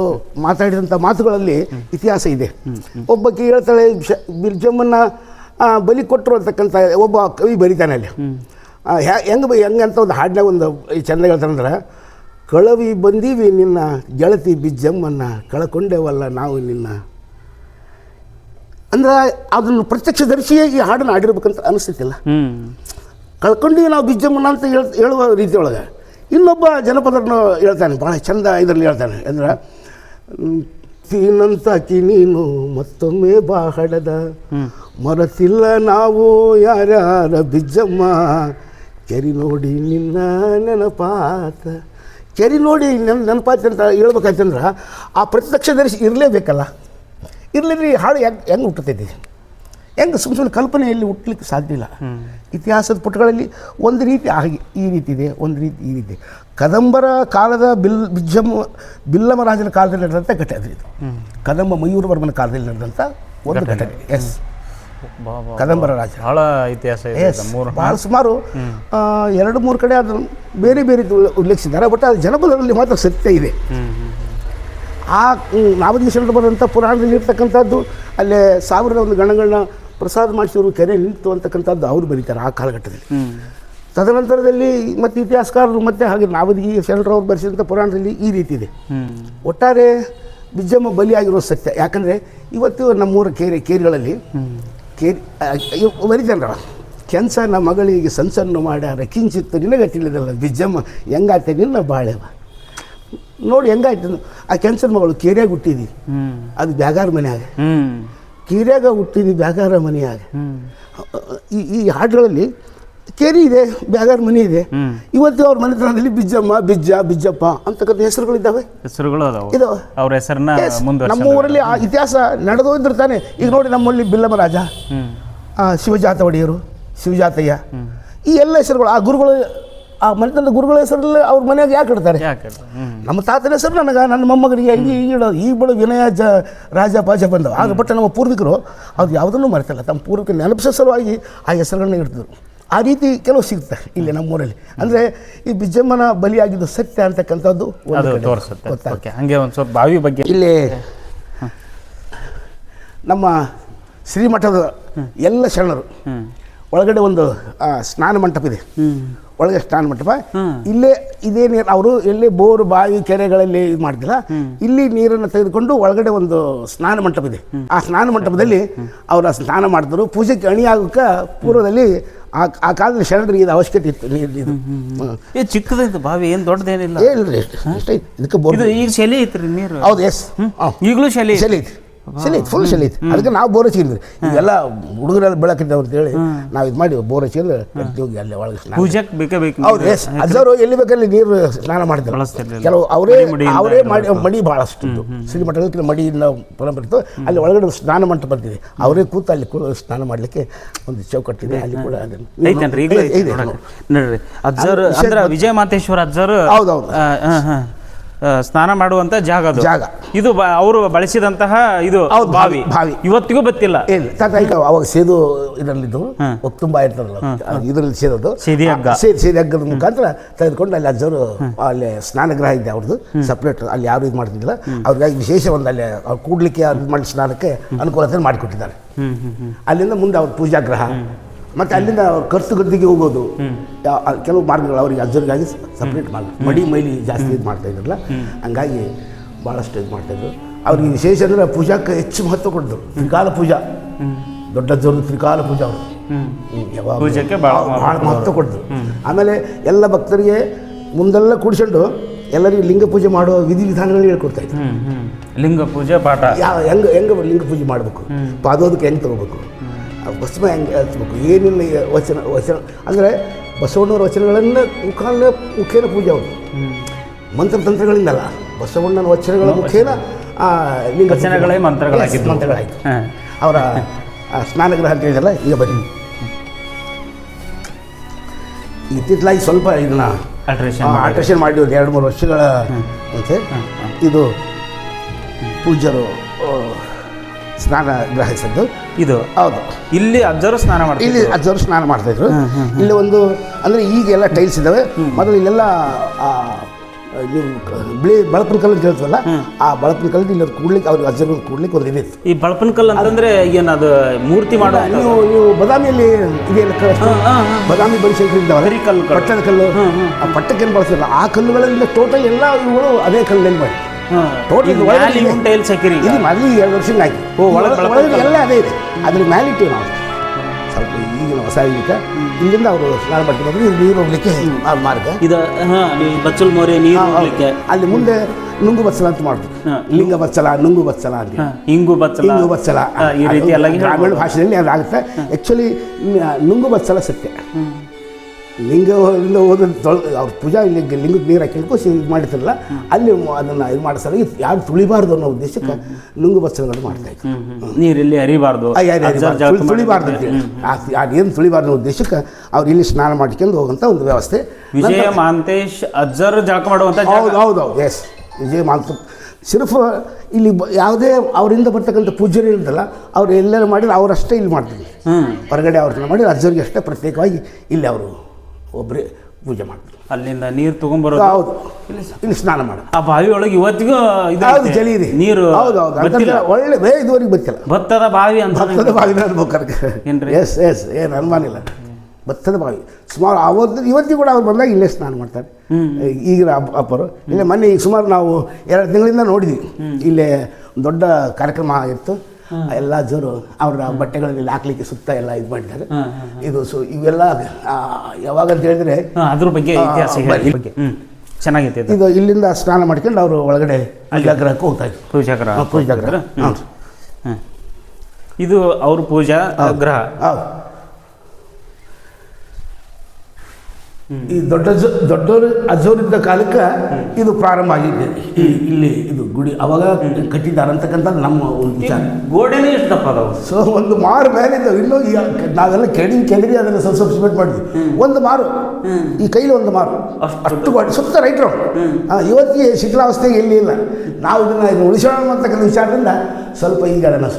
ಮಾತಾಡಿದಂಥ ಮಾತುಗಳಲ್ಲಿ ಇತಿಹಾಸ ಇದೆ. ಒಬ್ಬಕ್ಕೆ ಹೇಳ್ತಾಳೆ ಬಿರ್ಜಮ್ಮನ್ನ ಬಲಿ ಕೊಟ್ಟರು ಅಂತಕ್ಕಂಥ ಒಬ್ಬ ಕವಿ ಬರೀತಾನೆ ಅಲ್ಲಿ. ಹೆಂಗೆ ಬೈ ಹೆಂಗೆ ಅಂತ ಒಂದು ಹಾಡಿನಾಗ ಒಂದು ಚಂದ ಹೇಳ್ತಾನಂದ್ರೆ ಕಳವಿ ಬಂದೀವಿ ನಿನ್ನ ಗೆಳತಿ ಬಿಜ್ಜಮ್ಮನ್ನ ಕಳ್ಕೊಂಡೇವಲ್ಲ ನಾವು ನಿನ್ನ. ಅಂದ್ರೆ ಅದನ್ನು ಪ್ರತ್ಯಕ್ಷದರ್ಶಿಯೇ ಈ ಹಾಡನ್ನು ಆಡಿರ್ಬೇಕಂತ ಅನಿಸ್ತಿಲ್ಲ ಕಳ್ಕೊಂಡೀವಿ ನಾವು ಬಿಜ್ಜಮ್ಮನ ಅಂತ ಹೇಳ್ ಹೇಳುವ ರೀತಿ ಒಳಗೆ ಇನ್ನೊಬ್ಬ ಜನಪದರನ್ನು ಹೇಳ್ತಾನೆ ಭಾಳ ಚಂದ ಇದರಲ್ಲಿ ಹೇಳ್ತಾನೆ ಅಂದ್ರೆ ತೀನಂತಾಕಿ ನೀನು ಮತ್ತೊಮ್ಮೆ ಬಾಹಡದ ಮರತಿಲ್ಲ ನಾವು ಯಾರ್ಯಾರ ಬಿಜ್ಜಮ್ಮ. ಕೆರಿ ನೋಡಿ ನಿನ್ನ ನೆನಪಾತ. ಕೆರಿ ನೋಡಿ ನನ್ನ ನೆನಪಾತ ಅಂತ ಹೇಳ್ಬೇಕಾಯ್ತಂದ್ರೆ ಆ ಪ್ರತ್ಯಕ್ಷದರ್ಶಿ ಇರಲೇಬೇಕಲ್ಲ. ಇರಲಿಲ್ಲ ಹಾಡು ಹೆಂಗೆ ಹೆಂಗೆ ಹುಟ್ಟುತ್ತೈತಿ ಹೆಂಗೆ ಸುಮ್ಮ ಸುಮ್ಮನೆ ಕಲ್ಪನೆಯಲ್ಲಿ ಹುಟ್ಟಲಿಕ್ಕೆ ಸಾಧ್ಯ ಇಲ್ಲ. ಇತಿಹಾಸದ ಪುಟಗಳಲ್ಲಿ ಒಂದು ರೀತಿ ಹಾಗೆ ಈ ರೀತಿ ಇದೆ ಒಂದು ರೀತಿ ಈ ರೀತಿ ಕದಂಬರ ಕಾಲದ ಬಿಲ್ ಬಿಜ್ಜಮ್ಮ ಬಿಲ್ಲಮರಾಜನ ಕಾಲದಲ್ಲಿ ನಡೆದಂಥ ಘಟನೆ ಅದು. ಇದು ಕದಂಬ ಮಯೂರವರ್ಮನ ಕಾಲದಲ್ಲಿ ನಡೆದಂಥ ಒಂದು ಘಟನೆ. ಎಸ್. ಕದಂಬರ ರಾಜ. ಬಹಳ ಇತಿಹಾಸ. ಭಾಳ ಸುಮಾರು ಎರಡು ಮೂರು ಕಡೆ ಅದನ್ನು ಬೇರೆ ಬೇರೆ ಉಲ್ಲೇಖಿಸಿದ್ದಾರೆ ಬಟ್ ಅದು ಜನಪದರಲ್ಲಿ ಮಾತ್ರ ಸತ್ಯ ಇದೆ. ಆ ನಾವದಿ ಶರಣರು ಬರೆದಂಥ ಪುರಾಣದಲ್ಲಿ ಇರ್ತಕ್ಕಂಥದ್ದು ಅಲ್ಲೇ ಸಾವಿರದ ಒಂದು ಗಣಗಳನ್ನ ಪ್ರಸಾದ ಮಾಡಿಸಿದ್ರು ಕೆರೆ ನಿಂತು ಅಂತಕ್ಕಂಥದ್ದು ಅವರು ಬರೀತಾರೆ ಆ ಕಾಲಘಟ್ಟದಲ್ಲಿ. ತದನಂತರದಲ್ಲಿ ಮತ್ತು ಇತಿಹಾಸಕಾರರು ಮತ್ತೆ ಹಾಗೆ ನಾವದಿ ಶರಣರವ್ರು ಬರೆಸಿದಂಥ ಪುರಾಣದಲ್ಲಿ ಈ ರೀತಿ ಇದೆ. ಒಟ್ಟಾರೆ ಬಿಜ್ಜಮ್ಮ ಬಲಿಯಾಗಿರೋ ಸತ್ಯ. ಯಾಕಂದರೆ ಇವತ್ತು ನಮ್ಮೂರ ಕೇರಿ ಕೇರಿಗಳಲ್ಲಿ ಕೇರಿ ಕೆಲಸ ನಮ್ಮ ಮಗಳಿಗೆ ಸಂಸನ್ನು ಮಾಡ್ಯಾರ ಕಿಂಚಿತ್ತು ನಿನಗೆ ತಿಳಿದಲ್ಲ ಬಿಜ್ಜಮ್ಮ ಹೆಂಗಾಯ್ತು ನಿನ್ನ ಬಾಳೆವ ನೋಡಿ ಹೆಂಗಾಯ್ತು? ಆ ಕೆನ್ಸನ ಮಗಳು ಕೇರಿಯಾಗ ಹುಟ್ಟಿದಿ ಅದು ಬ್ಯಾಗಾರ ಮನೆಯಾಗ. ಕೇರಿಯಾಗ ಹುಟ್ಟಿದಿ ಬ್ಯಾಗಾರ ಮನೆಯಾಗ. ಈ ಈ ಹಾಡುಗಳಲ್ಲಿ ಕೇರಿ ಇದೆ ಬ್ಯಾಗಾರ ಮನೆ ಇದೆ. ಇವತ್ತು ಅವ್ರ ಮನೆತನದಲ್ಲಿ ಬಿಜ್ಜಮ್ಮ ಬಿಜ್ಜ ಬಿಜ್ಜಪ್ಪ ಅಂತಕ್ಕಂಥ ಹೆಸರುಗಳಿದ್ದಾವೆ ಹೆಸರುಗಳು ಇದಾವೆ. ಅವ್ರ ಹೆಸರನ್ನ ನಮ್ಮ ಊರಲ್ಲಿ ಆ ಇತಿಹಾಸ ನಡೆದೋದ್ರು ತಾನೆ. ಈಗ ನೋಡಿ ನಮ್ಮಲ್ಲಿ ಬಿಲ್ಲಮ್ಮ ರಾಜ ಆ ಶಿವಜಾತ ಒಡೆಯರು ಶಿವಜಾತಯ್ಯ. ಈ ಎಲ್ಲ ಹೆಸರುಗಳು ಆ ಗುರುಗಳು ಆ ಮನೆತನದ ಗುರುಗಳ ಹೆಸರಲ್ಲಿ ಅವ್ರ ಮನೆಯಾಗ ಯಾಕೆ ಇಡ್ತಾರೆ? ನಮ್ಮ ತಾತನ ಹೆಸರು ನನಗೆ ನನ್ನ ಮೊಮ್ಮಗನಿಗೆ ಹಂಗೆ ಈಗ ಇಡೋದು ಈ ಬಡ ವಿನಯ ಜ ರಾಜ ಪಾಜ ಬಂದವು. ಆಗ ಬಟ್ ನಮ್ಮ ಪೂರ್ವಿಕರು ಅದು ಯಾವುದನ್ನು ಮರೆತಲ್ಲ. ತಮ್ಮ ಪೂರ್ವಿಕ ನೆನಪಿಸೋ ಸಲುವಾಗಿ ಆ ಹೆಸರುಗಳನ್ನ ಇಡ್ತಿದ್ರು. ಆ ರೀತಿ ಕೆಲವು ಸಿಗುತ್ತೆ ಇಲ್ಲಿ ನಮ್ಮೂರಲ್ಲಿ. ಅಂದರೆ ಈ ಬಿಜ್ಜಮ್ಮನ ಬಲಿಯಾಗಿದ್ದು ಸತ್ಯ ಅಂತಕ್ಕಂಥದ್ದು ತೋರಿಸುತ್ತೆ. ಹಂಗೆ ಒಂದು ಸ್ವಲ್ಪ ಬಾವಿ ಬಗ್ಗೆ. ಇಲ್ಲಿ ನಮ್ಮ ಶ್ರೀಮಠದ ಎಲ್ಲ ಶರಣರು ಒಳಗಡೆ ಒಂದು ಸ್ನಾನ ಮಂಟಪ ಇದೆ. ಒಳಗೆ ಸ್ನಾನ ಮಂಟಪ. ಇಲ್ಲೇ ಇದೇ ನೀರು ಅವರು ಎಲ್ಲಿ ಬೋರು ಬಾವಿ ಕೆರೆಗಳಲ್ಲಿ ಇದು ಮಾಡ್ತಿಲ್ಲ. ಇಲ್ಲಿ ನೀರನ್ನು ತೆಗೆದುಕೊಂಡು ಒಳಗಡೆ ಒಂದು ಸ್ನಾನ ಮಂಟಪ ಇದೆ. ಆ ಸ್ನಾನ ಮಂಟಪದಲ್ಲಿ ಅವರು ಸ್ನಾನ ಮಾಡಿದ್ರು ಪೂಜೆಗೆ ಅಣಿಯಾಗೋಕೆ ಪೂರ್ವದಲ್ಲಿ ಆ ಆ ಕಾಲದ ಶರಣರಿಗೆ ಇದು ಅವಶ್ಯಕತೆ ಇತ್ತು. ನೀರು ಇದು. ಚಿಕ್ಕದೈತೆ ಬಾವಿ ಏನು ದೊಡ್ಡದೇನಿಲ್ಲ. ಇಲ್ಲ ರೀ ಇದಕ್ಕೆ ಬೋರ್ ಈಗ ಶೆಲೆ ಐತ್ರಿ ನೀರು. ಹೌದು ಎಸ್ ಈಗಲೂ ಶೆಲೆ. ಶೆಲೆ ಐತಿ ಶೆಲಿ ಫುಲ್ ಶೆಲಿ ಐತಿ ಅದಕ್ಕೆ ನಾವು ಬೋರ್ ಹಚ್ಚಿದ್ವಿ. ಇವೆಲ್ಲ ಹುಡುಗರೆಲ್ಲ ಬೆಳಕಿದ್ದೆ ಅಂತ ಹೇಳಿ ನಾವು ಇದು ಮಾಡಿ ಬೋರ್ ಹಚ್ಚಿದ್ರೆ ಹೋಗಿ ಅಲ್ಲಿ ಒಳಗೆ ಸ್ನಾನ ಪೂಜೆಗೆ ಬೇಕೇ ಬೇಕು ಹೌದು ಎಸ್ ಅಜ್ಜವರು ಎಲ್ಲಿ ಬೇಕಲ್ಲಿ ನೀರು ಸ್ನಾನ ಮಾಡ್ತಾರೆ. ಕೆಲವು ಅವರೇ ಅವರೇ ಮಾಡಿ ಮಡಿ ಭಾಳಷ್ಟು ಶ್ರೀಮಠದಲ್ಲಿ ಮಡಿಯಿಂದ ಪರಂಪರೆ ಅಲ್ಲಿ ಒಳಗಡೆ ಸ್ನಾನ ಮಂಟಪ ಬರ್ತೀವಿ ಅವರೇ ಕೂತು ಅಲ್ಲಿ ಸ್ನಾನ ಮಾಡಲಿಕ್ಕೆ ಒಂದು ಚೌಕಟ್ಟಿದೆ ಅಲ್ಲಿ ಕೂಡ ನೋಡ್ರಿ. ಅಜ್ಜರ್ ಅಂದ್ರೆ ವಿಜಯ ಮಾತೇಶ್ವರ ಅಜ್ಜರ್ ಹೌದೌದು. ಸ್ನಾನ ಮಾಡುವಂತ ಜಾಗ ಅದು. ಜಾಗ. ಇದು ಅವರು ಬಳಸಿದಂತಹ ಇದು ಬಾವಿ. ಬಾವಿ. ಇವತ್ತಿಗೂ ಗೊತ್ತಿಲ್ಲ. ಇಲ್ಲ ತಾತ ಈಗ ಅವಾಗ ಸೇದು ಇದರಲ್ಲಿದ್ದು ತುಂಬಾ ಇರ್ತದಲ್ಲ ಇದರಲ್ಲಿ ಸೇದೋದು. ಸೀದಿ ಹಗ್ಗ. ಸೇದಿ ಹಗ್ಗದ ಮುಖಾಂತರ ತೆಗೆದುಕೊಂಡು ಅಲ್ಲಿ ಅಜ್ಜರು ಅಲ್ಲಿ ಸ್ನಾನಗ್ರಹ ಇದೆ ಅವ್ರದ್ದು ಸಪ್ರೇಟ್ ಅಲ್ಲಿ ಯಾರು ಇದು ಮಾಡ್ತಿದ್ದಿಲ್ಲ. ಅವ್ರಿಗಾಗಿ ವಿಶೇಷ ಒಂದು ಅಲ್ಲಿ ಕೂಡ್ಲಿಕ್ಕೆ ಅದು ಮಾಡಿ ಸ್ನಾನಕ್ಕೆ ಅನುಕೂಲತೆ ಮಾಡಿಕೊಟ್ಟಿದ್ದಾರೆ. ಅಲ್ಲಿಂದ ಮುಂದೆ ಅವ್ರ ಪೂಜಾಗ್ರಹ. ಮತ್ತೆ ಅಲ್ಲಿಂದ ಖರ್ಚು ಗದ್ದಿಗೆ ಹೋಗೋದು. ಕೆಲವು ಮಾರ್ಗಗಳು ಅವರಿಗೆ ಅಜ್ಜರಿಗಾಗಿ ಸಪ್ರೇಟ್ ಮಾರ್ಗ. ಮಡಿ ಮೈಲಿ ಜಾಸ್ತಿ ಇದು ಮಾಡ್ತಾ ಇದ್ರಲ್ಲ ಹಂಗಾಗಿ ಭಾಳಷ್ಟು ಇದು ಮಾಡ್ತಾಯಿದ್ರು ಅವ್ರಿಗೆ ವಿಶೇಷ ಅಂದ್ರೆ ಪೂಜಾಕ್ಕೆ ಹೆಚ್ಚು ಮಹತ್ವ ಕೊಡ್ತರು ತ್ರಿಕಾಲ ಪೂಜಾ. ದೊಡ್ಡ ಜೋರು ತ್ರಿಕಾಲ ಪೂಜಾ ಅವರು. ಯಾವಾಗ ಭಾಳ ಮಹತ್ವ ಕೊಡ್ತು ಆಮೇಲೆ ಎಲ್ಲ ಭಕ್ತರಿಗೆ ಮುಂದೆಲ್ಲ ಕೂಡಿಸ್ಕೊಂಡು ಎಲ್ಲರಿಗೂ ಲಿಂಗ ಪೂಜೆ ಮಾಡೋ ವಿಧಿ ವಿಧಾನಗಳನ್ನ ಹೇಳ್ಕೊಡ್ತಾ ಇದ್ರು. ಲಿಂಗ ಪೂಜೆ ಪಾಠ. ಯಾವ ಹೆಂಗ್ ಹೆಂಗೆ ಲಿಂಗ ಪೂಜೆ ಮಾಡಬೇಕು? ಪಾದೋದಕ್ಕೆ ಹೆಂಗ್ ತೊಗೋಬೇಕು? ಭಸ್ಮ ಹೆಂಗೆ ಹಚ್ಬೇಕು ಏನಿಲ್ಲ ವಚನ ವಚನ. ಅಂದರೆ ಬಸವಣ್ಣವ್ರ ವಚನಗಳನ್ನು ಮುಖಾನ ಮುಖೇನ ಪೂಜೆ ಅವರು. ಮಂತ್ರತಂತ್ರಗಳಿಂದಲ್ಲ. ಬಸವಣ್ಣನ ವಚನಗಳ ಮುಖೇನ. ವಚನಗಳೇ ಮಂತ್ರಗಳಾಗಿದ್ದು. ಮಂತ್ರಗಳಾಯಿತು ಅವರ ಆ, ಸ್ನಾನಗೃಹ ಅಂತ ಹೇಳಿದಲ್ಲ ಈಗ ಬನ್ನಿ. ಇತ್ತಿತ್ತಲಾಗಿ ಸ್ವಲ್ಪ ಇದನ್ನ ಅಲ್ಟ್ರೇಷನ್ ಆಲ್ಟ್ರೇಷನ್ ಮಾಡಿ ಒಂದು ಎರಡು ಮೂರು ವರ್ಷಗಳ ಮುಂಚೆ ಇದು ಪೂಜ್ಯರು ಆ, ಸ್ನಾನ ಗ್ರಹಿಸಿದ್ದು. ಇದು? ಹೌದು. ಇಲ್ಲಿ ಅಜ್ಜರು ಸ್ನಾನ ಇಲ್ಲಿ ಅಜ್ಜರು ಸ್ನಾನ ಮಾಡ್ತಾ ಇದ್ರು ಇಲ್ಲಿ ಒಂದು ಅಂದರೆ ಈಗೆಲ್ಲ ಟೈಲ್ಸ್ ಇದ್ದಾವೆ ಮೊದಲು ಇಲ್ಲೆಲ್ಲ ನೀವು ಬಿಳಿ ಬಳಪನ ಕಲ್ಲು ಅಂತ ಹೇಳ್ತೀವಲ್ಲ ಆ ಬಳಪನ ಕಲ್ಲು ಇಲ್ಲಿ ಕೂಡ್ಲಿಕ್ಕೆ ಅವ್ರಿಗೆ ಅಜ್ಜರು ಕೂಡ್ಲಿಕ್ಕೆ ಒಂದು ಇದಿತ್ತು ಈ ಬಳಪನ ಕಲ್ಲು ಅಂತಂದ್ರೆ ಏನದು ಮೂರ್ತಿ ಮಾಡೋ ನೀವು ನೀವು ಬದಾಮಿಯಲ್ಲಿ ಇದೆಯಲ್ಲ ಬದಾಮಿ ಇದ್ದಾವಲ್ಲ ಕಲ್ಲು ಕಲ್ಲು. ಪಟ್ಟದ ಕಲ್ಲು ಆ ಪಟ್ಟಕ್ಕೇನು ಬಳಸಿಲ್ಲ ಆ ಕಲ್ಲುಗಳಿಂದ ಟೋಟಲ್ ಎಲ್ಲ ಇವುಗಳು ಅದೇ ಕಲ್ಲಲ್ಲಿ ಮಾಡಿ Total ಇದು ಒಳಗಡೆ ಇದೆ. ಟೈಲ್ಸ್ ಹಾಕಿರಿ ಈಗ. ಇಲ್ಲಿ ಮೊದಲು ಎರಡು ವರ್ಷ ಆಯ್ತು. ಓ, ಒಳಗೆ ಒಳಗೆ- ಬೆಳಕು ಒಳಗಡೆ ಎಲ್ಲ ಅದೇ ಇದೆ. ಅದ್ರ ಮೇಲೆ ಇಟ್ಟಿವಿ ನಾವು ಸ್ವಲ್ಪ ಈಗಿನ ಹೊಸ ಇದಕ್ಕೆ ಇಲ್ಲಿಂದ ಅವರು ಸ್ನಾನ ಮಾಡ್ಕೊಂಡು ಬಂದ್ರೆ. ಇಲ್ಲಿ ನೀರು ಹೋಗ್ಲಿಕ್ಕೆ ಆ ಮಾರ್ಗ. ಇದು ಹಾ ಈ ಬಚ್ಚಲ್ ಮೋರೆ ನೀರು ಆ, ಹೌದು. ಹೋಗ್ಲಿಕ್ಕೆ ಅಲ್ಲಿ ಮುಂದೆ ನುಂಗು ಬಚ್ಚಲ ಅಂತ ಮಾಡ್ತೀವಿ ಹಾ. ಲಿಂಗ ಬಚ್ಚಲ ನುಂಗು ಬಚ್ಚಲ ಅಂತ ಹಾ, ಇಂಗು ಬಚ್ಚಲ. ನುಂಗು ಬಚ್ಚಲ. ಹಾ, ಈ ರೀತಿ ಎಲ್ಲ ಅದು ಗ್ರಾಮೀಣ ಭಾಷೆಯಲ್ಲಿ ಅದಾಗುತ್ತೆ. ಆ್ಯಕ್ಚುಲಿ ನುಂಗು ಬಚ್ಚಲ ಸತ್ಯ. ಲಿಂಗದಿಂದ ಹೋದ್ರೆ ತೊಳೆ ಅವ್ರ ಪೂಜಾ ಇಲ್ಲಿ ಲಿಂಗಕ್ಕೆ ನೀರು ಹಾಕಿಳ್ಕೊ ಇದು ಮಾಡಿರ್ತಾರಲ್ಲ ಅಲ್ಲಿ ಅದನ್ನು ಇದು ಮಾಡಿಸ್ತಾರೆ ಯಾರು ತುಳಿಬಾರ್ದು ಅನ್ನೋ ಉದ್ದೇಶಕ್ಕೆ ಲಿಂಗ ಬಚ್ಚಲಗಳು ಮಾಡ್ತಾ ಇದ್ರು. ನೀರಿಲ್ಲಿ ಹರಿಬಾರ್ದು. ತುಳಿಬಾರ್ದು ಆ- ಏನು ತುಳಿಬಾರ್ದು ಅನ್ನೋ ಉದ್ದೇಶಕ್ಕೆ ಅವ್ರು ಇಲ್ಲಿ ಸ್ನಾನ ಮಾಡ್ಕೊಂಡು ಹೋಗುವಂಥ ಒಂದು ವ್ಯವಸ್ಥೆ. ವಿಜಯ ಮಹಾಂತೇಶ್ ಅಜ್ಜರ್ ಜಳಕ ಮಾಡುವಂಥ. ಹೌದು ಹೌದು ಹೌದು. ಎಸ್ ವಿಜಯ ಮಾಂತ ಸಿರ್ಫ್ ಇಲ್ಲಿ ಯಾವುದೇ ಅವರಿಂದ ಬರ್ತಕ್ಕಂಥ ಪೂಜ್ಯರು ಇರ್ತಲ್ಲ ಅವ್ರು ಎಲ್ಲರೂ ಮಾಡಿದ್ರೆ ಅವರಷ್ಟೇ ಇಲ್ಲಿ ಮಾಡ್ತೀವಿ ಹೊರಗಡೆ ಅವ್ರನ್ನ ಮಾಡಿ ಅಜ್ಜರಿಗೆ ಅಷ್ಟೇ ಪ್ರತ್ಯೇಕವಾಗಿ ಇಲ್ಲಿ ಅವರು ಒಬ್ಬರೇ ಪೂಜೆ ಮಾಡ್ತಾರೆ. ಅಲ್ಲಿಂದ ನೀರು ತಗೊಂಡ್ಬರೋದು ಹೌದು. ಇಲ್ಲಿ ಸ್ನಾನ ಮಾಡೋದು. ಆ ಬಾವಿ ಒಳಗೆ ಇವತ್ತಿಗೂ ಇದು ಹೌದು ಚಳಿ ಇದೆ ನೀರು ಹೌದು ಹೌದು. ಒಳ್ಳೆ ಬೇ ಇದುವರೆಗೆ ಬತ್ತಿಲ್ಲ ಭತ್ತದ ಬಾವಿ ಅಂತ ಭತ್ತದ ಬಾವಿನ ಅನ್ಬೇಕಾರೆ ಏನ್ರಿ? ಎಸ್ ಎಸ್ ಏನು ಅನುಮಾನ ಇಲ್ಲ. ಭತ್ತದ ಬಾವಿ. ಸುಮಾರು ಅವತ್ತು ಇವತ್ತಿಗೂ ಕೂಡ ಅವ್ರು ಬಂದಾಗ ಇಲ್ಲೇ ಸ್ನಾನ ಮಾಡ್ತಾರೆ. ಈಗಿನ ಅಪ್ಪ ಅಪ್ಪರು. ಇಲ್ಲೇ ಮೊನ್ನೆ ಈಗ ಸುಮಾರು ನಾವು ಎರಡು ತಿಂಗಳಿಂದ ನೋಡಿದ್ವಿ. ಇಲ್ಲೇ ದೊಡ್ಡ ಕಾರ್ಯಕ್ರಮ ಆಗಿತ್ತು ಎಲ್ಲ ಜೋರು ಅವರ ಬಟ್ಟೆಗಳಲ್ಲಿ ಹಾಕ್ಲಿಕ್ಕೆ ಸುತ್ತ ಎಲ್ಲ ಇದು ಮಾಡಿದ್ದಾರೆ. ಇದು ಸೊ ಇವೆಲ್ಲ ಯಾವಾಗ ಅಂತ ಹೇಳಿದ್ರೆ ಅದ್ರ ಬಗ್ಗೆ. ಬಗ್ಗೆ ಚೆನ್ನಾಗೈತೆ ಇದು. ಇಲ್ಲಿಂದ ಸ್ನಾನ ಮಾಡ್ಕೊಂಡು ಅವರು ಒಳಗಡೆ ಜಾಗ್ರಹಕ್ಕೆ ಹೋಗ್ತಾ ಇದ್ರು. ಪೂಜಾಗ್ರಹ ಪೂಜಾಗ್ರಹ ಇದು ಅವ್ರ ಪೂಜಾ ಗ್ರಹ ಹೌದು ಈ ದೊಡ್ಡ ದೊಡ್ಡವರು ಅಜ್ಜವರಿದ್ದ ಕಾಲಕ್ಕೆ ಇದು ಪ್ರಾರಂಭ ಆಗಿದೆ. ಇಲ್ಲಿ ಇದು ಗುಡಿ ಅವಾಗ ಕಟ್ಟಿದ್ದಾರೆ ಅಂತಕ್ಕಂಥದ್ದು ನಮ್ಮ ಒಂದು ವಿಚಾರ. ಗೋಡೆನೇ ಇಷ್ಟಪ್ಪ ದಪ್ಪ ಅದಾವು ಸೊ ಒಂದು ಮಾರು ಮೇಲೆ ಇದ್ದಾವೆ ಇನ್ನೂ ನಾವೆಲ್ಲ ಕೆಡಿ ಕೆದರಿ ಅದನ್ನು ಸ್ವಲ್ಪ ಮಾಡಿದ್ವಿ. ಒಂದು ಮಾರು. ಈ ಕೈಲಿ ಒಂದು ಮಾರು. ಅಷ್ಟು ಮಾಡಿ. ಸುತ್ತ ರೈಟ್ರು ಇವತ್ತಿಗೆ ಶಿಥಿಲಾವಸ್ಥೆಗೆ ಎಲ್ಲಿ ಇಲ್ಲ. ನಾವು ಇದನ್ನು ಇದನ್ನು ಉಳಿಸೋಣ ಅಂತಕ್ಕಂಥ ವಿಚಾರದಿಂದ ಸ್ವಲ್ಪ ಹಿಂಗೆ ಅದನ್ನು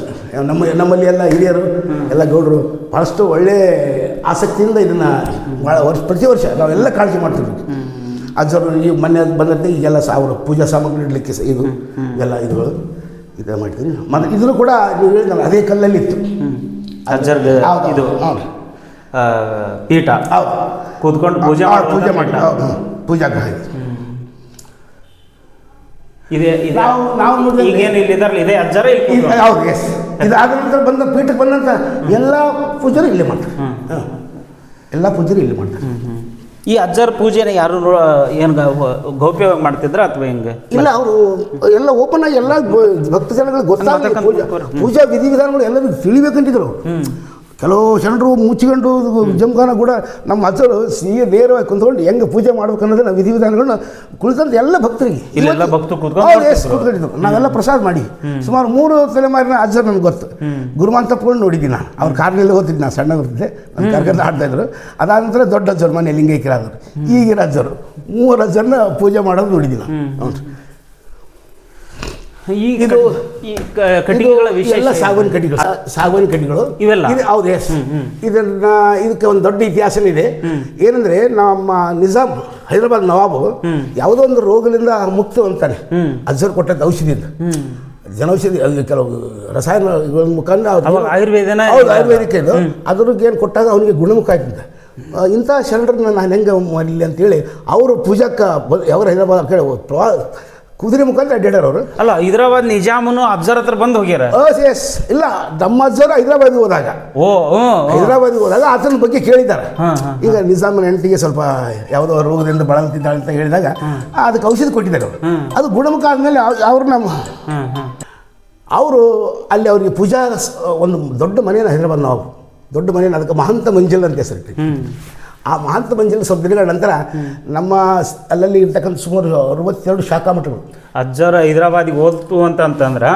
ನಮ್ಮ ನಮ್ಮಲ್ಲಿ ಎಲ್ಲ ಹಿರಿಯರು ಎಲ್ಲ ಗೌಡರು ಭಾಳಷ್ಟು ಒಳ್ಳೆ ಆಸಕ್ತಿಯಿಂದ ಇದನ್ನು ಭಾಳ ವರ್ಷ ಪ್ರತಿ ವರ್ಷ ನಾವೆಲ್ಲ ಕಾಳಜಿ ಮಾಡ್ತಿದ್ವಿ ಅಜ್ಜರು ಈ ಮೊನ್ನೆ ಬಂದಂತೆ ಈಗೆಲ್ಲ ಸಾವಿರ ಪೂಜಾ ಸಾಮಗ್ರಿ ಇಡಲಿಕ್ಕೆ ಇದು ಎಲ್ಲ ಇದುಗಳು ಇದು ಮಾಡ್ತೀನಿ ಮತ್ತು ಇದನ್ನು ಕೂಡ ನೀವು ಹೇಳಿದ್ನಲ್ಲ ಅದೇ ಕಲ್ಲಲ್ಲಿ ಇತ್ತು. ಇದು. ಪೀಠ ಹೌದು. ಕೂತ್ಕೊಂಡು ಪೂಜೆ ಪೂಜೆ. ಮಾಡಿ ಪೂಜಾ ಗ್ರಹ ಇದು. ಇದೆ ಇದೆ. ನಾವು- ನಾವು ಈಗೇನು ಇಲ್ಲಿ ಇದಾರಲ್ಲ ಇದೆ ಅಜ್ಜರ ಇದು-. ಹೌದು ಎಸ್ ಇದಾದ ನಂತರ ಬಂದ ಪೀಠಕ್ಕೆ ಬಂದಂಥ ಎಲ್ಲ ಪೂಜರು ಇಲ್ಲೇ ಮಾಡ್ತಾರೆ. ಹಾಂ. ಎಲ್ಲ ಪೂಜರು ಇಲ್ಲಿ ಮಾಡ್ತಾರೆ. ಈ ಅಜ್ಜರ ಪೂಜೆನ ಯಾರು ಏನು ಗೌಪ್ಯವಾಗಿ ಮಾಡ್ತಿದ್ರ ಅಥವಾ ಹೆಂಗೆ? ಇಲ್ಲ ಅವರು ಎಲ್ಲ ಓಪನ್ ಆಗಿ ಎಲ್ಲ ಭಕ್ತ ಜನಗಳಿಗೆ ಗೊತ್ತಾಗ ಪೂಜಾ ವಿಧಿ ಪೂಜಾ ವಿಧಿವಿಧಾನಗಳು ಎಲ್ಲರಿಗೂ ತಿಳಿಬೇಕಂತಿದ್ರು. ಕೆಲವು ಜನರು ಮುಚ್ಚಿಕೊಂಡು ಜಮಖಾನ ಕೂಡ ನಮ್ಮ ಅಜ್ಜರು ಸಿಹಿ ನೇರವಾಗಿ ಕುಂತ್ಕೊಂಡು ಹೆಂಗೆ ಪೂಜೆ ಮಾಡ್ಬೇಕು ನಾವು ವಿಧಿವಿಧಾನಗಳನ್ನ ಕುಳಿತಂತ ಎಲ್ಲ ಭಕ್ತರಿಗೆ. ಇಲ್ಲೆಲ್ಲ ಭಕ್ತರು ಕುತ್ಕೊಂಡು ನಾವೆಲ್ಲ ಪ್ರಸಾದ ಮಾಡಿ. ಸುಮಾರು ಮೂರು ತಲೆಮಾರಿನ ಅಜ್ಜರು ನನಗೆ ಗೊತ್ತು. ಗುರುಮಾಂತಪ್ಪಗಳು ನೋಡಿದ್ದೀನಿ ನಾನು. ಅವ್ರ ಕಾರ್ನಲ್ಲಿ ಓದಿದ್ದೆ ನಾನು ಸಣ್ಣ ಬರ್ತಿದ್ದೆ ನನ್ನ ಆಡ್ತಾ ಇದ್ರು. ಅದಾದ ನಂತರ ದೊಡ್ಡ ಅಜ್ಜರು ಮನೆ ಲಿಂಗೈಕ್ಯರಾದರು ಈಗಿನ ಅಜ್ಜರು. ಮೂರು ಅಜ್ಜರನ್ನ ಪೂಜೆ ಮಾಡೋದು ನೋಡಿದ್ದೀನಿ ನಾನು. ಹೌದು. ಈ ಇದು- ಈ ಕಟ್ಟಿಗೆಗಳ ವಿಶೇಷ ಎಲ್ಲ? ಸಾಗುವಾನಿ ಕಡ್ಡಿಗಳು ಸಾಗುವಾನಿ ಕಡ್ಡಿಗಳು ಇವೆಲ್ಲ? ಇದು ಹೌದು ಎಸ್ ಇದನ್ನ ಇದಕ್ಕೆ ಒಂದು ದೊಡ್ಡ ಇತಿಹಾಸ ಇದೆ. ಏನಂದ್ರೆ ನಮ್ಮ ನಿಜಾಮ್ ಹೈದರಾಬಾದ್ ನವಾಬು ಯಾವುದೋ ಒಂದು ರೋಗದಿಂದ ಮುಕ್ತ ಅಂತಾನೆ. ಅಜ್ಜರ್ ಕೊಟ್ಟದ್ದು ಔಷಧಿ ಇದು ಜನೌಷಧಿ ಕೆಲವು ರಸಾಯನ ಮುಖಾಂತರ ಆಯುರ್ವೇದನ ಹೌದು ಆಯುರ್ವೇದಿಕ್ ಇದು ಅದ್ರಿಗೆ ಏನು ಕೊಟ್ಟಾಗ ಅವನಿಗೆ ಗುಣಮುಖ ಆಯ್ತಂತೆ. ಆ, ಇಂಥ ಶರಣರನ್ನ ನಾನು ಹೆಂಗೆ ಮಾಡಲಿ ಅಂತೇಳಿ ಅವರು ಪೂಜಾಕ್ಕೆ ಬ ಯಾವ ಹೈದರಾಬಾದ್ ಕೇಳಿ ಪ್ರವಾ ಕುದುರೆ ಮುಖಾಂತರ ಅಡ್ಡಾಡ್ಯಾರ ಅವರು. ಅಲ್ಲ ಹೈದರಾಬಾದ್ ನಿಜಾಮನು ಅಫ್ಜರ್ ಹತ್ರ ಬಂದು ಹೋಗ್ಯಾರ? Yes yes. ಇಲ್ಲ ನಮ್ಮ ಅಜ್ಜರು ಹೈದರಾಬಾದ್ಗೆ ಹೋದಾಗ. ಓ ಹೈದರಾಬಾದ್ ಹೈದರಾಬಾದ್ಗೆ ಹೋದಾಗ ಆತನ ಬಗ್ಗೆ ಕೇಳಿದ್ದಾರೆ. ಹಾ, ಈಗ ನಿಜಾಮನ ಹೆಂಡತಿಗೆ ಸ್ವಲ್ಪ ಯಾವುದೋ ರೋಗದಿಂದ ಬಳಲ್ತಿದ್ದಾಳೆ ಅಂತ ಹೇಳಿದಾಗ ಅದಕ್ಕೆ ಔಷಧಿ ಕೊಟ್ಟಿದ್ದಾರೆ ಅವರು. ಅದು ಗುಣಮುಖ ಆದಮೇಲೆ ಅವ್ರು ನಮ್ಮ ಅವರು ಅಲ್ಲಿ ಅವರಿಗೆ ಪೂಜಾ ಒಂದು ದೊಡ್ಡ ಮನೆಯನ್ನು ಹೈದರಾಬಾದ್ ನಾವು ದೊಡ್ಡ ಮನೆಯನ್ನು ಅದಕ್ಕೆ ಮಹಂತ ಮಂಜಿಲ್ ಅಂತ ಹೆಸರಿಟ್ಟು ಆ ಮಹಂತ ಮಂಜಿನ ಸ್ವಲ್ಪ ದಿನಗಳ ನಂತರ ನಮ್ಮ ಅಲ್ಲಲ್ಲಿ ಇರ್ತಕ್ಕಂಥ ಸುಮಾರು ಅರವತ್ತೆರಡು ಶಾಖಾ ಮಠಗಳು. ಅಜ್ಜರ ಹೈದರಾಬಾದಿಗೆ ಹೋಗ್ತು ಅಂತ ಅಂತಂದ್ರ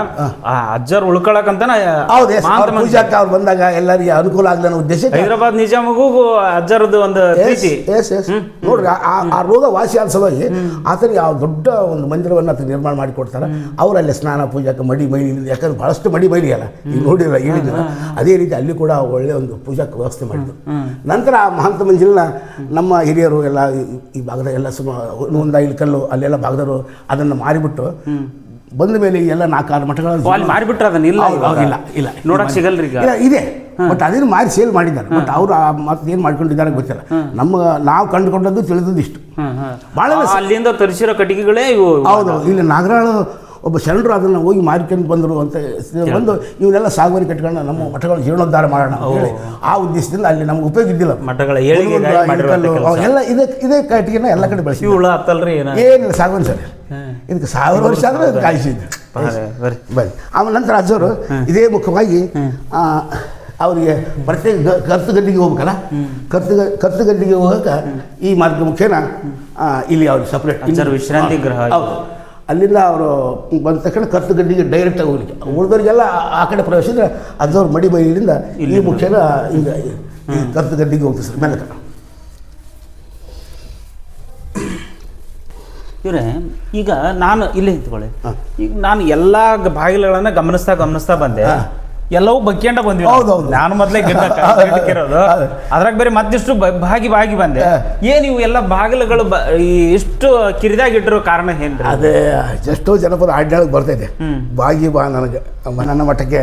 ಆ ಅಜ್ಜರ್ ಉಳ್ಕೊಳಕಂತಾನೆ ಹೌದು ಅವ್ರ ಅವ್ರು ಬಂದಾಗ ಎಲ್ಲರಿಗೆ ಅನುಕೂಲ ಆಗಲಿ ಅನ್ನೋ ಉದ್ದೇಶಕ್ಕೆ ಹೈದರಾಬಾದ್ ನಿಜಾಮಗೂ ಅಜ್ಜರದ್ದು ಒಂದು ಪ್ರೀತಿ. S S. ನೋಡ್ರಿ ಆ- ರೋಗ ವಾಸಿ ಆದ ಸಲುವಾಗಿ ಆತನಿಗೆ ಆ ದೊಡ್ಡ ಒಂದು ಮಂದಿರವನ್ನು ಆತ ನಿರ್ಮಾಣ ಮಾಡಿ ಕೊಡ್ತಾರೆ. ಅವರಲ್ಲಿ ಸ್ನಾನ ಪೂಜಾಕ್ಕ ಮಡಿ ಮೈಲಿ ಯಾಕಂದ್ರೆ ಬಹಳಷ್ಟು ಮಡಿ ಮೈಲಿ ಅಲ್ಲ. ಈಗ ನೋಡಿರಲ್ಲ ಹೇಳಿದ್ರೆ ಅದೇ ರೀತಿ ಅಲ್ಲಿ ಕೂಡ ಒಳ್ಳೆ ಒಂದು ಪೂಜಾಕ ವ್ಯವಸ್ಥೆ ಮಾಡಿದ್ರು. ನಂತರ ಆ ಮಹಂತ ಮಂಜಿಲ್ನ ನಮ್ಮ ಹಿರಿಯರು ಎಲ್ಲ ಈ- ಭಾಗದ ಎಲ್ಲ ಸುಮ ಒಂದು ಐದು ಕಲ್ಲು ಅಲ್ಲೆಲ್ಲ ಭಾಗದವರು ಅದನ್ನು ಮಾರಿಬಿಟ್ಟು ಬಂದ ಮೇಲೆ ಎಲ್ಲ ನಾಲ್ಕಾರು ಮಠಗಳನ್ನು ಮಾರಿಬಿಟ್ರೆ ಅದನ್ನ ಇಲ್ಲ ಇಲ್ಲ ಇಲ್ಲ. ನೋಡಕ್ ಸಿಗಲ್ರಿ ಈಗ? ಇಲ್ಲ ಇದೆ. ಬಟ್ ಅದನ್ನು ಮಾರಿ ಸೇಲ್ ಮಾಡಿದ್ದಾರೆ. ಬಟ್ ಅವರು ಮತ್ತೆ ಏನು ಮಾಡ್ಕೊಂಡಿದ್ದಾರೆ ಗೊತ್ತಿಲ್ಲ. ನಮ್ಮ ನಾವು ಕಂಡುಕೊಂಡದ್ದು ತಿಳಿದದ್ದು ಇಷ್ಟು. ಭಾಳ ಆ, ಅಲ್ಲಿಂದ ತರಿಸಿರೋ ಕಟ್ಟಿಗೆಗಳೇ ಇವು ಹೌದು ಇಲ್ಲಿ ನಾಗರಾಳು ಒಬ್ಬ ಶರಣರು ಅದನ್ನು ಹೋಗಿ ಮಾರಿಕೊಂಡು ಬಂದರು ಅಂತ ಬಂದು ಇವನ್ನೆಲ್ಲ ಸಾಗುವರಿ ಕಟ್ಕೊಂಡು ನಮ್ಮ ಮಠಗಳ ಜೀರ್ಣೋದ್ಧಾರ ಮಾಡೋಣ ಹೇಳಿ ಆ ಉದ್ದೇಶದಿಂದ ಅಲ್ಲಿ ನಮ್ಗೆ ಉಪಯೋಗ ಇದ್ದಿಲ್ಲ. ಮಠಗಳ. ಎಲ್ಲ ಇದೇ ಇದೇ ಕಟ್ಟಿಗೆನ ಎಲ್ಲ ಕಡೆ ಬಳಸಿ ಹುಳ ಹತ್ತಲ್ರಿ ಏನ? ಏನಿಲ್ಲ ಸಾಗುವನ್ ಸರ್. ಇದಕ್ಕೆ ಸಾವಿರ ವರ್ಷ ಆದರೆ ಕಾಯಿಸಿದ್ದು. ಬನ್ನಿ ಆಮೇಲೆ ನಂತರ ಅಜ್ಜವರು ಇದೇ ಮುಖವಾಗಿ ಆ, ಅವರಿಗೆ ಪ್ರತ್ಯೇಕ ಗ- ಕರ್ತು ಗದ್ದಿಗೆ ಹೋಗ್ಬೇಕಲ್ಲ? ಕರ್ತು ಗ- ಕರ್ತು ಹೋಗಕ್ಕೆ ಈ ಮಾರ್ಗ ಮುಖೇನ ಇಲ್ಲಿ ಅವ್ರಿಗೆ ಸಪ್ರೇಟ್ ವಿಶ್ರಾಂತಿ ಗೃಹ ಹೌದು. ಅಲ್ಲಿಂದ ಅವರು ಬಂದ ತಕ್ಷಣ ಕರ್ತು ಗಡ್ಡಿಗೆ ಡೈರೆಕ್ಟಾಗಿ ಹೋಗ್ಲಿಕ್ಕೆ. ಉಳಿದವರಿಗೆಲ್ಲ ಆ ಕಡೆ ಪ್ರವೇಶಿದ್ರೆ ಅಜ್ಜವ್ರ ಮಡಿ ಬೈಲಿಂದ ಇಲ್ಲಿ ಮುಖ್ಯನ ಈಗ ಈ ಕರ್ತು ಗಡ್ಡಿಗೆ ಹೋಗ್ತೀವಿ ಸರ್ ಮೇಲೆ ಇವ್ರೆ ಈಗ ನಾನು ಇಲ್ಲೇ ನಿಂತ್ಕೊಳ್ಳಿ. ಈಗ ನಾನು ಎಲ್ಲ ಬಾಗಿಲುಗಳನ್ನು ಗಮನಿಸ್ತಾ ಗಮನಿಸ್ತಾ ಬಂದೆ. ಎಲ್ಲವೂ ಬಗ್ಕೊಂಡ ಬಂದ್ವಿ. ನಾನು ಮೊದಲೇ ಗೆದ್ದಿರೋದು *laughs* ಹೌದು. ಅದ್ರಾಗ ಬೇರೆ ಮತ್ತಿಷ್ಟು ಬ- ಬಾಗಿ ಬಾಗಿ ಬಂದೆ. ಏನು ಇವು ಎಲ್ಲ ಬಾಗಿಲುಗಳು ಇಷ್ಟು ಕಿರಿದಾಗಿಟ್ಟಿರೋ ಕಾರಣ ಏನ್ರಿ? ಅದೇ ಎಷ್ಟೋ ಜನಪದ ಹಾಡ್ಯಾಳಕ್ಕೆ ಬರ್ತೈತೆ. ಬಾಗಿ ಬಾ ನನಗೆ ನನ್ನ ಮಠಕ್ಕೆ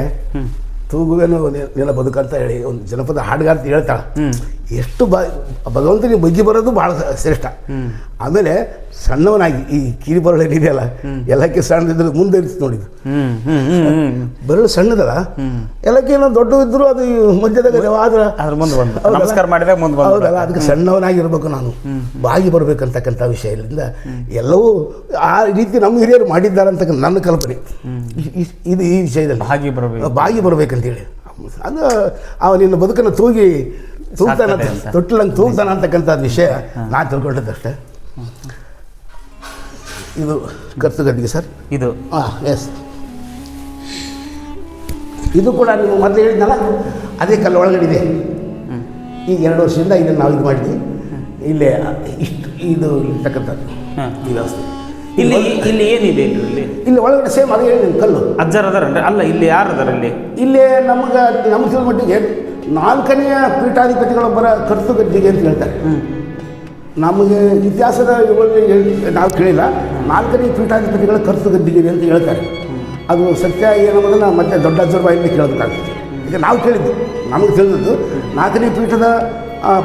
ತೂಗುವೇನು ನಿನ್ನ ಬದುಕಂತ ಹೇಳಿ ಒಂದು ಜನಪದ ಹಾಡುಗಾರ್ತಿ ಹೇಳ್ತಾಳೆ. ಎಷ್ಟು ಬ ಭಗವಂತನಿಗೆ ಬಗ್ಗಿ ಬರೋದು ಭಾಳ ಶ್ರೇಷ್ಠ. ಆಮೇಲೆ ಸಣ್ಣವನಾಗಿ ಈ ಕಿರಿ ಬರಳು ಏನಿದೆಯಲ್ಲ ಎಲ್ಲಕ್ಕೆ ಸಣ್ಣದಿದ್ರು ಮುಂದೆ ಇರ್ತದೆ ನೋಡಿದ್ರು ಬರಳು ಸಣ್ಣದಲ್ಲ? ಎಲ್ಲಕ್ಕೆ ಏನೋ ದೊಡ್ಡ ಇದ್ರು ಅದು ಮಧ್ಯದಾಗ ಆದ್ರೆ ಅದ್ರ ಮುಂದೆ ಬಂದು ನಮಸ್ಕಾರ ಮಾಡಿದಾಗ ಮುಂದೆ ಹೌದಲ್ಲ? ಅದಕ್ಕೆ ಸಣ್ಣವನಾಗಿರ್ಬೇಕು ನಾನು. ಬಾಗಿ ಬರಬೇಕಂತಕ್ಕಂಥ ವಿಷಯದಿಂದ ಎಲ್ಲವೂ ಆ ರೀತಿ ನಮ್ಮ ಹಿರಿಯರು ಮಾಡಿದ್ದಾರೆ ಅಂತಕ್ಕಂಥ ನನ್ನ ಕಲ್ಪನೆ. ಇದು ಈ ವಿಷಯದಲ್ಲಿ. ಬಾಗಿ ಬರಬೇಕು. ಬಾಗಿ ಬರಬೇಕಂತೇಳಿ. ಅದು ಆ ನಿನ್ನ ಬದುಕನ್ನು ತೂಗಿ ತೂಗ್ತಾನ. ತೊಟ್ಟಿಲಂಗೆ ತೂಗ್ತಾನ ಅಂತಕ್ಕಂಥ ವಿಷಯ ನಾ ತಿಳ್ಕೊಂಡದ್ದಷ್ಟೇ ಇದು ಕರ್ತು ಗದ್ದಿಗೆ ಸರ್? ಇದು. ಹಾಂ ಎಸ್ ಇದು ಕೂಡ ನೀವು ಮೊದಲು ಹೇಳಿದ್ನಲ್ಲ ಅದೇ ಕಲ್ಲು ಒಳಗಡೆ ಇದೆ. ಈಗ ಎರಡು ವರ್ಷದಿಂದ ಇದನ್ನು ನಾವು ಇದು ಮಾಡಿದ್ವಿ. ಇಲ್ಲೇ ಇಷ್ಟು ಇದು ಇರ್ತಕ್ಕಂಥದ್ದು. ಈ ವ್ಯವಸ್ಥೆ. ಇಲ್ಲಿ ಇಲ್ಲಿ ಏನಿದೆ ಇಲ್ಲಿ? ಇಲ್ಲಿ ಒಳಗಡೆ ಸೇಮ್ ಅದೇ ಹೇಳಿದ್ದೀನಿ ಕಲ್ಲು. ಅಜ್ಜರ್ ಅದಾರನ್ರಿ ಅಲ್ಲ ಇಲ್ಲಿ ಯಾರು ಅದಾರ ಇಲ್ಲಿ ನಮ್ಗೆ ನಮ್ಮ ಮಟ್ಟಿಗೆ ನಾಲ್ಕನೆಯ ಪೀಠಾಧಿಪತಿಗಳೊಬ್ಬರ ಕರ್ತು ಗದ್ದಿಗೆ ಅಂತ ಹೇಳ್ತಾರೆ. ನಮಗೆ ಇತಿಹಾಸದ ನಾವು ಕೇಳಿಲ್ಲ. ನಾಲ್ಕನೇ ಪೀಠಾಧಿಪತಿಗಳ ಕರ್ತು ಗದ್ದಿಗೆ ಅಂತ ಹೇಳ್ತಾರೆ. ಅದು ಸತ್ಯ ಏನನ್ನೋದನ್ನು ಮತ್ತೆ ದೊಡ್ಡ ಅಜ್ಜರ ಕೇಳೋದಕ್ಕಾಗ್ತದೆ ಈಗ ನಾವು ಕೇಳಿದ್ದು, ನಮಗೆ ತಿಳಿದದ್ದು ನಾಲ್ಕನೇ ಪೀಠದ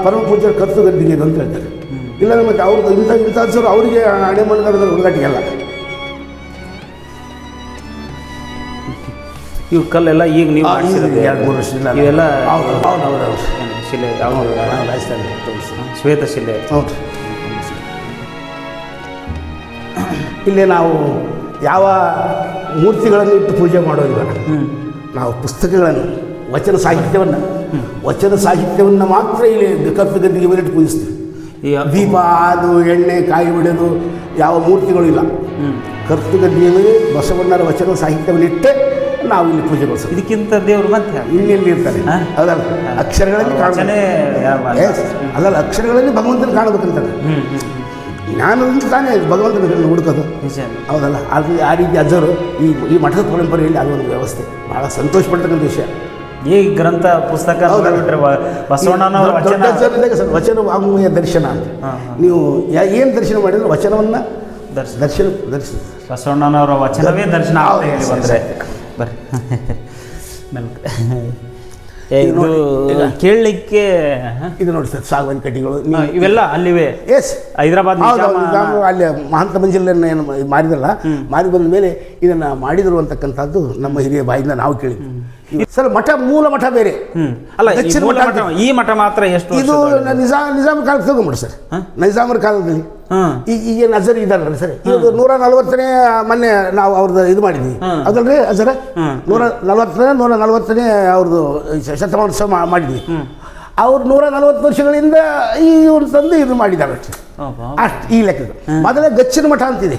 ಪರಮ ಪೂಜೆ ಕರ್ತು ಗದ್ದಿಗೆ ಅಂತ ಹೇಳ್ತಾರೆ. ಇಲ್ಲ, ಮತ್ತೆ ಅವ್ರದ್ದು ಇಂಥ ಇಂಥ ಅವರಿಗೆ ಹಣೆ ಮಣ್ಣದ ಅಲ್ಲ. ಇವ್ ಕಲ್ಲೆಲ್ಲ ಈಗ ನೀವು ಮಾಡಿಸಿರೋದು ಎರಡು ಮೂರು ವರ್ಷದಿಂದ ಇವೆಲ್ಲ ಹೌದು ಹೌದು ಹೌದು ಹೌದು. ಶಿಲೆ ರಾಜಸ್ಥಾನ ತೋರಿಸಿ ಶ್ವೇತಶಿಲೆ ಹೌದು ಇಲ್ಲಿ ನಾವು ಯಾವ ಮೂರ್ತಿಗಳನ್ನು ಇಟ್ಟು ಪೂಜೆ ಮಾಡೋದಿಲ್ಲ. ನಾವು ಪುಸ್ತಕಗಳನ್ನು ವಚನ ಸಾಹಿತ್ಯವನ್ನು ವಚನ ಸಾಹಿತ್ಯವನ್ನು ಮಾತ್ರ ಇಲ್ಲಿ ಕಪ್ಪು ಗದ್ದಿಗೆ ಮೇಲಿಟ್ಟು ಪೂಜಿಸ್ತೀವಿ ಈ ದೀಪ ಅದು ಎಣ್ಣೆ ಕಾಯಿ ಬಿಡೋದು ಯಾವ ಮೂರ್ತಿಗಳು ಇಲ್ಲ. ಕರ್ತು ಗದ್ದಿಯಲ್ಲಿ ಬಸವಣ್ಣರ ವಚನ ಸಾಹಿತ್ಯವನ್ನು ಇಟ್ಟೇ ನಾವು ಇಲ್ಲಿ ಪೂಜೆಗೊಳಿಸ್ತೀವಿ ಇದಕ್ಕಿಂತ ದೇವ್ರು ಮತ್ತೆ ಇಲ್ಲಿ ಇಲ್ಲಿ ಇರ್ತಾರೆ? ಅದಲ್ಲ ಅಕ್ಷರಗಳಲ್ಲಿ ಯಾವ- ಅದಲ್ಲ ಅಕ್ಷರಗಳಲ್ಲಿ ಭಗವಂತನ ಹ್ಮ್ ಜ್ಞಾನದಿಂದ ತಾನೇ ಭಗವಂತನ ಹುಡುಕೋದು. ಹೌದಲ್ಲ ಅದು ಆ ರೀತಿ ಅಜ್ಜರು ಈ ಈ ಮಠದ ಪರಂಪರೆಯಲ್ಲಿ ಅದೊಂದು ವ್ಯವಸ್ಥೆ. ಭಾಳ ಸಂತೋಷ ಪಡ್ತಕ್ಕಂಥ ವಿಷಯ. ಈ ಗ್ರಂಥ ಪುಸ್ತಕ ವಚನ ವಾಂಗ್ಮಯ ದರ್ಶನ ಅಂತ. ನೀವು ಏನು ದರ್ಶನ ಮಾಡಿದ್ರು? ವಚನವನ್ನು ದರ್ಶನ. ದರ್ಶನ ದರ್ಶನ. ಬಸವಣ್ಣನವರ ವಚನವೇ ದರ್ಶನ ಬಂದ್ರೆ. ಬರ್ರಿ. ಮೆಲ್ಕ್. *laughs* ಇದು ಕೇಳಲಿಕ್ಕೆ ಇದು ನೋಡಿ ಸರ್ ಸಾಗವಾನಿ ಕಟ್ಟಿಗಳು. ಇವೆಲ್ಲ ಅಲ್ಲಿವೆ. ಎಸ್ ಹೈದರಾಬಾದ್ ಅಲ್ಲಿ ಮಹಂತ ಮಂಜಿಲನ್ನು ಏನು ಮಾರಿದಲ್ಲ ಮಾರಿ ಬಂದ ಮೇಲೆ ಇದನ್ನು ಮಾಡಿದರು ಅಂತಕ್ಕಂಥದ್ದು ನಮ್ಮ ಹಿರಿಯ ಬಾಯಿಂದ ನಾವು ಕೇಳಿದ್ವಿ. ಸರ್ ಮಠ ಮೂಲ ಮಠ ಬೇರೆ. ಅಲ್ಲ ಈ ಮಠ ಮಠ ಈ ಮಠ ಮಾತ್ರ ಎಷ್ಟು ಇದು ನಿಜಾಮ್ ನಿಜಾಮ್ ಕಾಲಕ್ಕೆ ತಗೊಂಬಿಡಿ ಸರ್? ನಿಜಾಮರ ಕಾಲದಲ್ಲಿ. ಈಗ ಈಗ ನಜರ್ ಇದಾರಲ್ಲ ಸರ್. ಇದು ನೂರ ನಲವತ್ತನೇ ಮೊನ್ನೆ ನಾವು ಅವ್ರದ್ದು ಇದು ಮಾಡಿದ್ವಿ. ಅದಲ್ರಿ ಅಜರ. ನೂರ ನಲವತ್ತನೇ ನೂರ ನಲವತ್ತನೇ ಅವ್ರದ್ದು ಶತಮಾನೋತ್ಸವ ಮಾಡಿದ್ವಿ. ಅವ್ರು ನೂರ ನಲವತ್ತು ವರ್ಷಗಳಿಂದ ಈ ಇವ್ರು ತಂದು ಇದು ಮಾಡಿದ್ದಾರೆ ಅಷ್ಟೇ. ಈ ಲೆಕ್ಕದ ಮೊದಲೇ ಗಚ್ಚಿನ ಮಠ ಅಂತಿದೆ.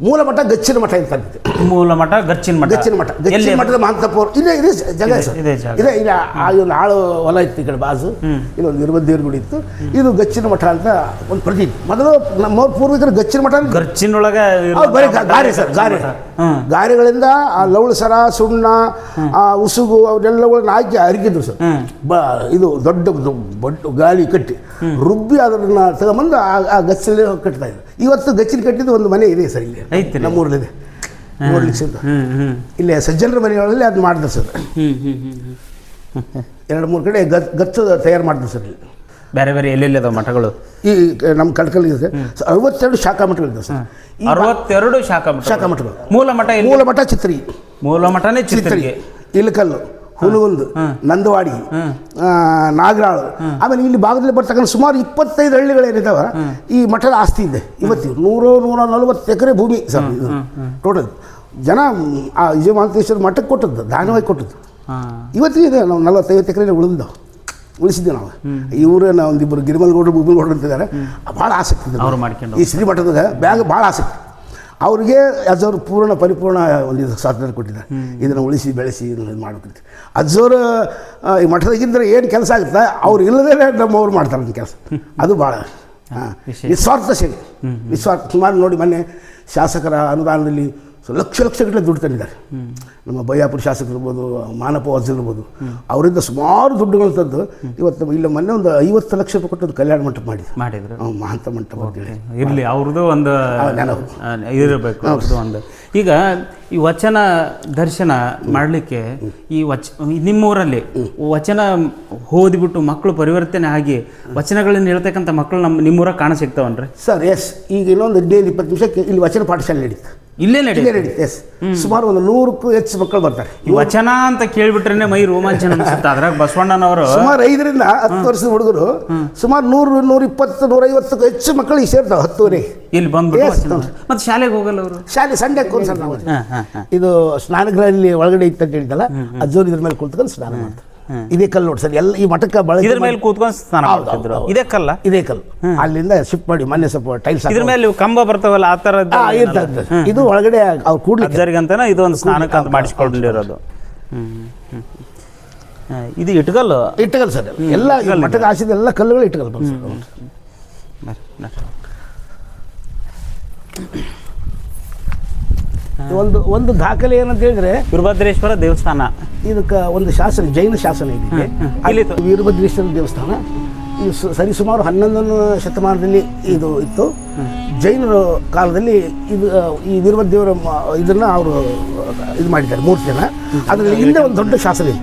ಮೂಲ ಮಠ ಗಚ್ಚಿನ ಮಠ ಅಂತ ಮೂಲ ಮಠ ಗಚ್ಚಿನ ಮಠ. ಗಚ್ಚಿನ ಮಠ ಗಚ್ಚಿನ ಮಠದ ಮಹಂತಪುರ ಇಲ್ಲೇ ಇದೆ ಜಾಗ ಇದೆ- ಇದೆ ಇಲ್ಲ ಆ ಒಂದು ಆಳು ಹೊಲ ಇತ್ತು ಈ ಕಡೆ ಬಾಜು. ಇಲ್ಲೊಂದು ನಿರ್ಬಂಧ ದೇವ್ರ ಗುಡಿ ಇತ್ತು ಇದು ಗಚ್ಚಿನ ಮಠ ಅಂತ ಒಂದು ಪ್ರತಿ ಮೊದಲು ನಮ್ಮ ಪೂರ್ವಿಕರು ಗಚ್ಚಿನ ಮಠ ಗಚ್ಚಿನೊಳಗೆ ಬರೀ ಗಾರೆ ಸರ್ ಗಾರೆ. ಗಾರೆಗಳಿಂದ ಆ ಲವಳಸರ ಸುಣ್ಣ ಆ ಉಸುಗು ಅವನ್ನೆಲ್ಲಗಳನ್ನ ಹಾಕಿ ಅರಿಕಿದ್ರು ಸರ್. ಬ ಇದು ದೊಡ್ಡ ಗಾಳಿ ಗಾಲಿ ಕಟ್ಟಿ ರುಬ್ಬಿ ಅದನ್ನ ತಗೊಂಬಂದು ಆ- ಆ ಗಚ್ಚಲ್ಲಿ ಕಟ್ತಾ ಇದ್ರು. ಇವತ್ತು ಗಚ್ಚಿನ ಕಟ್ಟಿದ್ದು ಒಂದು ಮನೆ ಇದೆ ಸರ್ ಇಲ್ಲಿ. ಐತ್ರಿ? ನಮ್ಮೂರಲ್ಲಿದೆ ನೋಡ್ಲಿಕ್ಕೆ ಹ್ಮ್ ಇಲ್ಲೇ ಸಜ್ಜನರ ಮನೆಗಳಲ್ಲಿ ಅದು ಮಾಡಿದ್ರು ಸರ್. ಎರಡು ಮೂರು ಕಡೆ ಗಚ್ ಗಚ್ಚು ತಯಾರು ಮಾಡಿದ್ರು ಸರ್ ಇಲ್ಲಿ. ಬೇರೆ ಬೇರೆ ಎಲ್ಲೆಲ್ಲಿ ಅದಾವ ಮಠಗಳು? ಈ ನಮ್ಮ ಕಡ್ಕಲ್ಲಿ ಇದೆ ಅರವತ್ತೆರಡು ಶಾಖಾ ಮಠಗಳಿದೆ ಸರ್. ಅರವತ್ತೆರಡು ಶಾಖಾ ಶಾಖಾ ಮಠಗಳು. ಮೂಲ ಮಠ ಮೂಲ ಮಠ ಚಿತ್ರಿ. ಮೂಲ ಮಠನೇ ಚಿತ್ರಿ. ಇಲಕಲ್ಲು. ಹುನಗುಂದು ನಂದವಾಡಿ. ನಾಗರಾಳು. ಆಮೇಲೆ ಇಲ್ಲಿ ಭಾಗದಲ್ಲಿ ಬರ್ತಕ್ಕಂಥ ಸುಮಾರು ಇಪ್ಪತ್ತೈದು ಹಳ್ಳಿಗಳೇನಿದ್ದಾವೆ ಈ ಮಠದ ಆಸ್ತಿ ಇದೆ. ಇವತ್ತು ನೂರು ನೂರ ನಲವತ್ತು ಎಕರೆ ಭೂಮಿ ಸರ್ ಇದು. ಟೋಟಲ್ ಜನ ಆ ವಿಜಯಮಾಂತೇಶ್ವರ ಮಠಕ್ಕೆ ಕೊಟ್ಟದ್ದು ದಾನವಾಗಿ ಕೊಟ್ಟದ್ದು. ಇವತ್ತಿನ ಇವತ್ತಿಗೆ ಇದೆ ನಾವು ನಲವತ್ತೈವತ್ತು ಎಕರೆ ಉಳಿದಿದ್ದಾವೆ. ಉಳಿಸಿದ್ದೆ ನಾವು. ಇವರು ನಾವು ಒಂದಿಬ್ಬರು ಗಿರಿಮಲ್ಗೌಡರು ಬುಬ್ಬಿಲ್ಗೌಡರು ಅಂತಿದ್ದಾರೆ. ಭಾಳ ಆಸಕ್ತಿ ಇದೆ ಈ ಶ್ರೀಮಠದ ಬ್ಯಾಗ್ ಭಾಳ ಆಸಕ್ತಿ. ಅವ್ರಿಗೆ ಅಜ್ಜವ್ರು ಪೂರ್ಣ ಪರಿಪೂರ್ಣ ಒಂದು ಇದು ಸ್ವಾತಂತ್ರ್ಯ ಕೊಟ್ಟಿದ್ದಾರೆ. ಇದನ್ನು ಉಳಿಸಿ ಬೆಳೆಸಿ ಇದನ್ನು ಇದು ಮಾಡ್ಬೇಕಂತ. ಅಜ್ಜವರು ಈ ಮಠದಾಗಿದ್ದರೆ ಏನು ಕೆಲಸ ಆಗುತ್ತೆ? ಅವ್ರು ಇಲ್ಲದೇ ನಮ್ಮವ್ರು ಮಾಡ್ತಾರೆ ಅಂತ ಕೆಲಸ. ಅದು ಭಾಳ ಹಾಂ. ನಿಸ್ವಾರ್ಥ ಸೇವೆ ನಿಸ್ವಾರ್ಥ ಸುಮಾರು ನೋಡಿ ಮೊನ್ನೆ ಶಾಸಕರ ಅನುದಾನದಲ್ಲಿ ಸೊ ಲಕ್ಷ ಲಕ್ಷಗಟ್ಟಲೆ ದುಡ್ಡು ತಂದಿದ್ದಾರೆ. ನಮ್ಮ ಬಯ್ಯಾಪುರ ಶಾಸಕರು ಇರ್ಬೋದು ಮಾನಪ ಇರ್ಬೋದು ಅವರಿಂದ ಸುಮಾರು ದುಡ್ಡುಗಳು ತಂದು ಇವತ್ತು ಇಲ್ಲ ಮೊನ್ನೆ ಒಂದು ಐವತ್ತು ಲಕ್ಷ ರೂಪಾಯಿ ಕೊಟ್ಟು ಕಲ್ಯಾಣ ಮಂಟಪ ಮಾಡಿದ್ರು. ಮಾಡಿದ್ರು. ಮಹಂತ ಮಂಟಪ ಅಂತೇಳಿ ಇರ್ಲಿ ಅವ್ರದ್ದು ಒಂದು. ಇರಬೇಕು ಅವ್ರದ್ದು ಒಂದು. ಈಗ ಈ ವಚನ ದರ್ಶನ ಮಾಡಲಿಕ್ಕೆ ಈ ವಚ ನಿಮ್ಮೂರಲ್ಲಿ ವಚನ ಓದಿಬಿಟ್ಟು ಮಕ್ಕಳು ಪರಿವರ್ತನೆ ಆಗಿ ವಚನಗಳನ್ನು ಹೇಳ್ತಕ್ಕಂಥ ಮಕ್ಕಳು ನಮ್ಮ ನಿಮ್ಮೂರಾಗ ಕಾಣ ಸಿಗ್ತಾವನ್ರಿ? ಸರ್ ಎಸ್ ಈಗ ಇನ್ನೊಂದು ಹದಿನೈದು ಇಪ್ಪತ್ತು ನಿಮಿಷಕ್ಕೆ ಇಲ್ಲಿ ವಚನ ಪಾಠಶಾಲೆ ನಡೀತು. ಇಲ್ಲೇ ಇಲ್ಲೇ ಎಸ್ ಸುಮಾರು ಒಂದು ನೂರಕ್ಕೂ ಹೆಚ್ಚು ಮಕ್ಕಳು ಬರ್ತಾರೆ. ಈ ವಚನ ಅಂತ ಕೇಳ್ಬಿಟ್ರೆ ಮೈ ರೋಮಾಂಚನ ಅನ್ಸುತ್ತೆ. ಅದ್ರಾಗ ಬಸವಣ್ಣನವರು ಸುಮಾರು ಐದರಿಂದ ಹತ್ತು ವರ್ಷದ ಹುಡುಗರು ಸುಮಾರು ನೂರು ನೂರ ಇಪ್ಪತ್ತು ನೂರೈವತ್ತಕ್ಕೂ ಹೆಚ್ಚು ಮಕ್ಕಳು ಇಲ್ಲಿ ಸೇರ್ತಾವೆ ಹತ್ತುವರೆ. ಇಲ್ಲಿ ಬಂದು ಮತ್ತೆ ಶಾಲೆಗೆ ಹೋಗಲ್ಲ ಅವರು? ಶಾಲೆ ಸಂಡೆ ಇದು ಸ್ನಾನಗಳಲ್ಲಿ ಒಳಗಡೆ ಇತ್ತು ಅಂತ ಹೇಳಿದ್ದಲ್ಲ ಅಜ್ಜೋರು ಇದ್ರ ಮೇಲೆ ಕುಳಿತುಕೊಂಡು ಸ್ನಾನ ಮಾಡ್ತಾರೆ. ಇದೇ ಕಲ್ಲು ನೋಡಿ ಸರ್ ಎಲ್ಲ ಈ ಮಠಕ್ಕೆ ಬಳಕೆ ಇದ್ರ ಮೇಲೆ ಕೂತ್ಕೊಂಡು ಸ್ನಾನ ಮಾಡ್ತಿದ್ರು. ಇದೇ ಕಲ್ಲ? ಇದೇ ಕಲ್ಲು. ಅಲ್ಲಿಂದ ಶಿಫ್ಟ್ ಮಾಡಿ ಮೊನ್ನೆ ಸ್ವಲ್ಪ ಟೈಲ್ಸ್ ಇದ್ರ ಮೇಲೆ ಕಂಬ ಬರ್ತಾವಲ್ಲ ಆ ಥರದ್ದು ಇದು ಒಳಗಡೆ ಅವ್ರು ಕೂಡ್ಲಿಕ್ಕೆ. ಅಜ್ಜರಿಗಂತನ ಇದು ಒಂದು ಸ್ನಾನಕ್ಕೆ ಅಂತ ಮಾಡಿಸ್ಕೊಂಡಿರೋದು. ಇದು ಇಟ್ಕಲ್ಲು ಇಟ್ಕಲ್ಲ ಸರ್ ಎಲ್ಲ ಮಠಕ್ಕೆ ಮಠದ ಆಸಿದ ಎಲ್ಲ ಕಲ್ಲುಗಳು ಇಟ್ಟಗಲ್ ಬರ್ತಾರೆ. ಒಂದು ಒಂದು ದಾಖಲೆ ಏನಂತ ಹೇಳಿದ್ರೆ ವೀರಭದ್ರೇಶ್ವರ ದೇವಸ್ಥಾನ. ಇದಕ್ಕೆ ಒಂದು ಶಾಸನ ಜೈನ ಶಾಸನ ಇದೆ. ಅಲ್ಲಿ. ವೀರಭದ್ರೇಶ್ವರ ದೇವಸ್ಥಾನ. ಈ ಸರಿ ಸರಿಸುಮಾರು ಹನ್ನೊಂದನೇ ಶತಮಾನದಲ್ಲಿ ಇದು ಇತ್ತು. ಜೈನರ ಕಾಲದಲ್ಲಿ ಇದು ಈ ವೀರಭದ್ರೇವರ ಇದನ್ನ ಅವರು ಇದು ಮಾಡಿದ್ದಾರೆ ಮೂರ್ತಿಯನ್ನ ಅದರಲ್ಲಿ ಹಿಂದೆ ಒಂದು ದೊಡ್ಡ ಶಾಸನ ಇದೆ.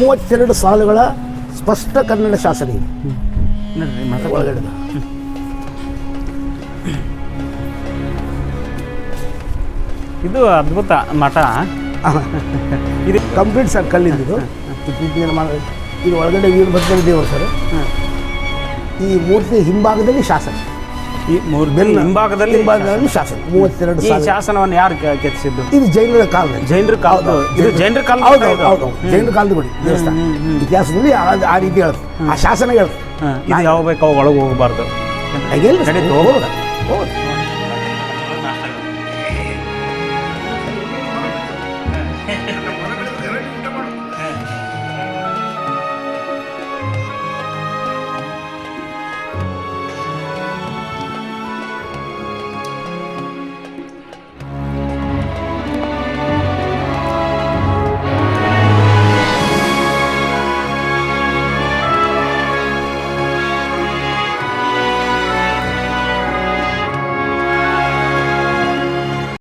ಮೂವತ್ತೆರಡು ಸಾಲುಗಳ ಸ್ಪಷ್ಟ ಕನ್ನಡ ಶಾಸನ ಇದೆ. ಒಳಗಡೆ ಇದು ಅದ್ಭುತ ಮಠ. ಇದು ಕಂಪ್ಲೀಟ್ ಸರ್ ಕಲ್ಲಿದ್ದು ಇದು. ಒಳಗಡೆ ವೀರಭದ್ರ ದೇವರು ಸರ್ ಈ ಮೂರ್ತಿ ಹಿಂಭಾಗದಲ್ಲಿ ಶಾಸನ ಈ ಮೂರ್ತಿ ಬೆಲ್ಲ ಹಿಂಭಾಗದಲ್ಲಿ ಹಿಂಭಾಗದಲ್ಲಿ ಶಾಸನ ಮೂವತ್ತೆರಡು ಈ ಶಾಸನವನ್ನು ಯಾರು ಕೆತ್ತಿಸಿದ್ದು? ಇದು ಜೈನರ ಕಾಲದಲ್ಲಿ ಜೈನರ ಕಾಲದ ಇದು ಜೈನರ ಕಾಲ ಹೌದು? ಹೌದು ಜೈನರ ಕಾಲದ ಬಿಡಿ ದೇವಸ್ಥಾನ. ಇತಿಹಾಸದಲ್ಲಿ ಆ- ರೀತಿ ಹೇಳುತ್ತೆ. ಆ ಶಾಸನ ಹೇಳುತ್ತೆ. ಹಾ, ಇದು ಯಾವ ಬೇಕು ಒಳಗೆ ಹೋಗಬಾರ್ದು. ಹೋಗಬಹುದು. ಹೋಗ್ಬೋದು.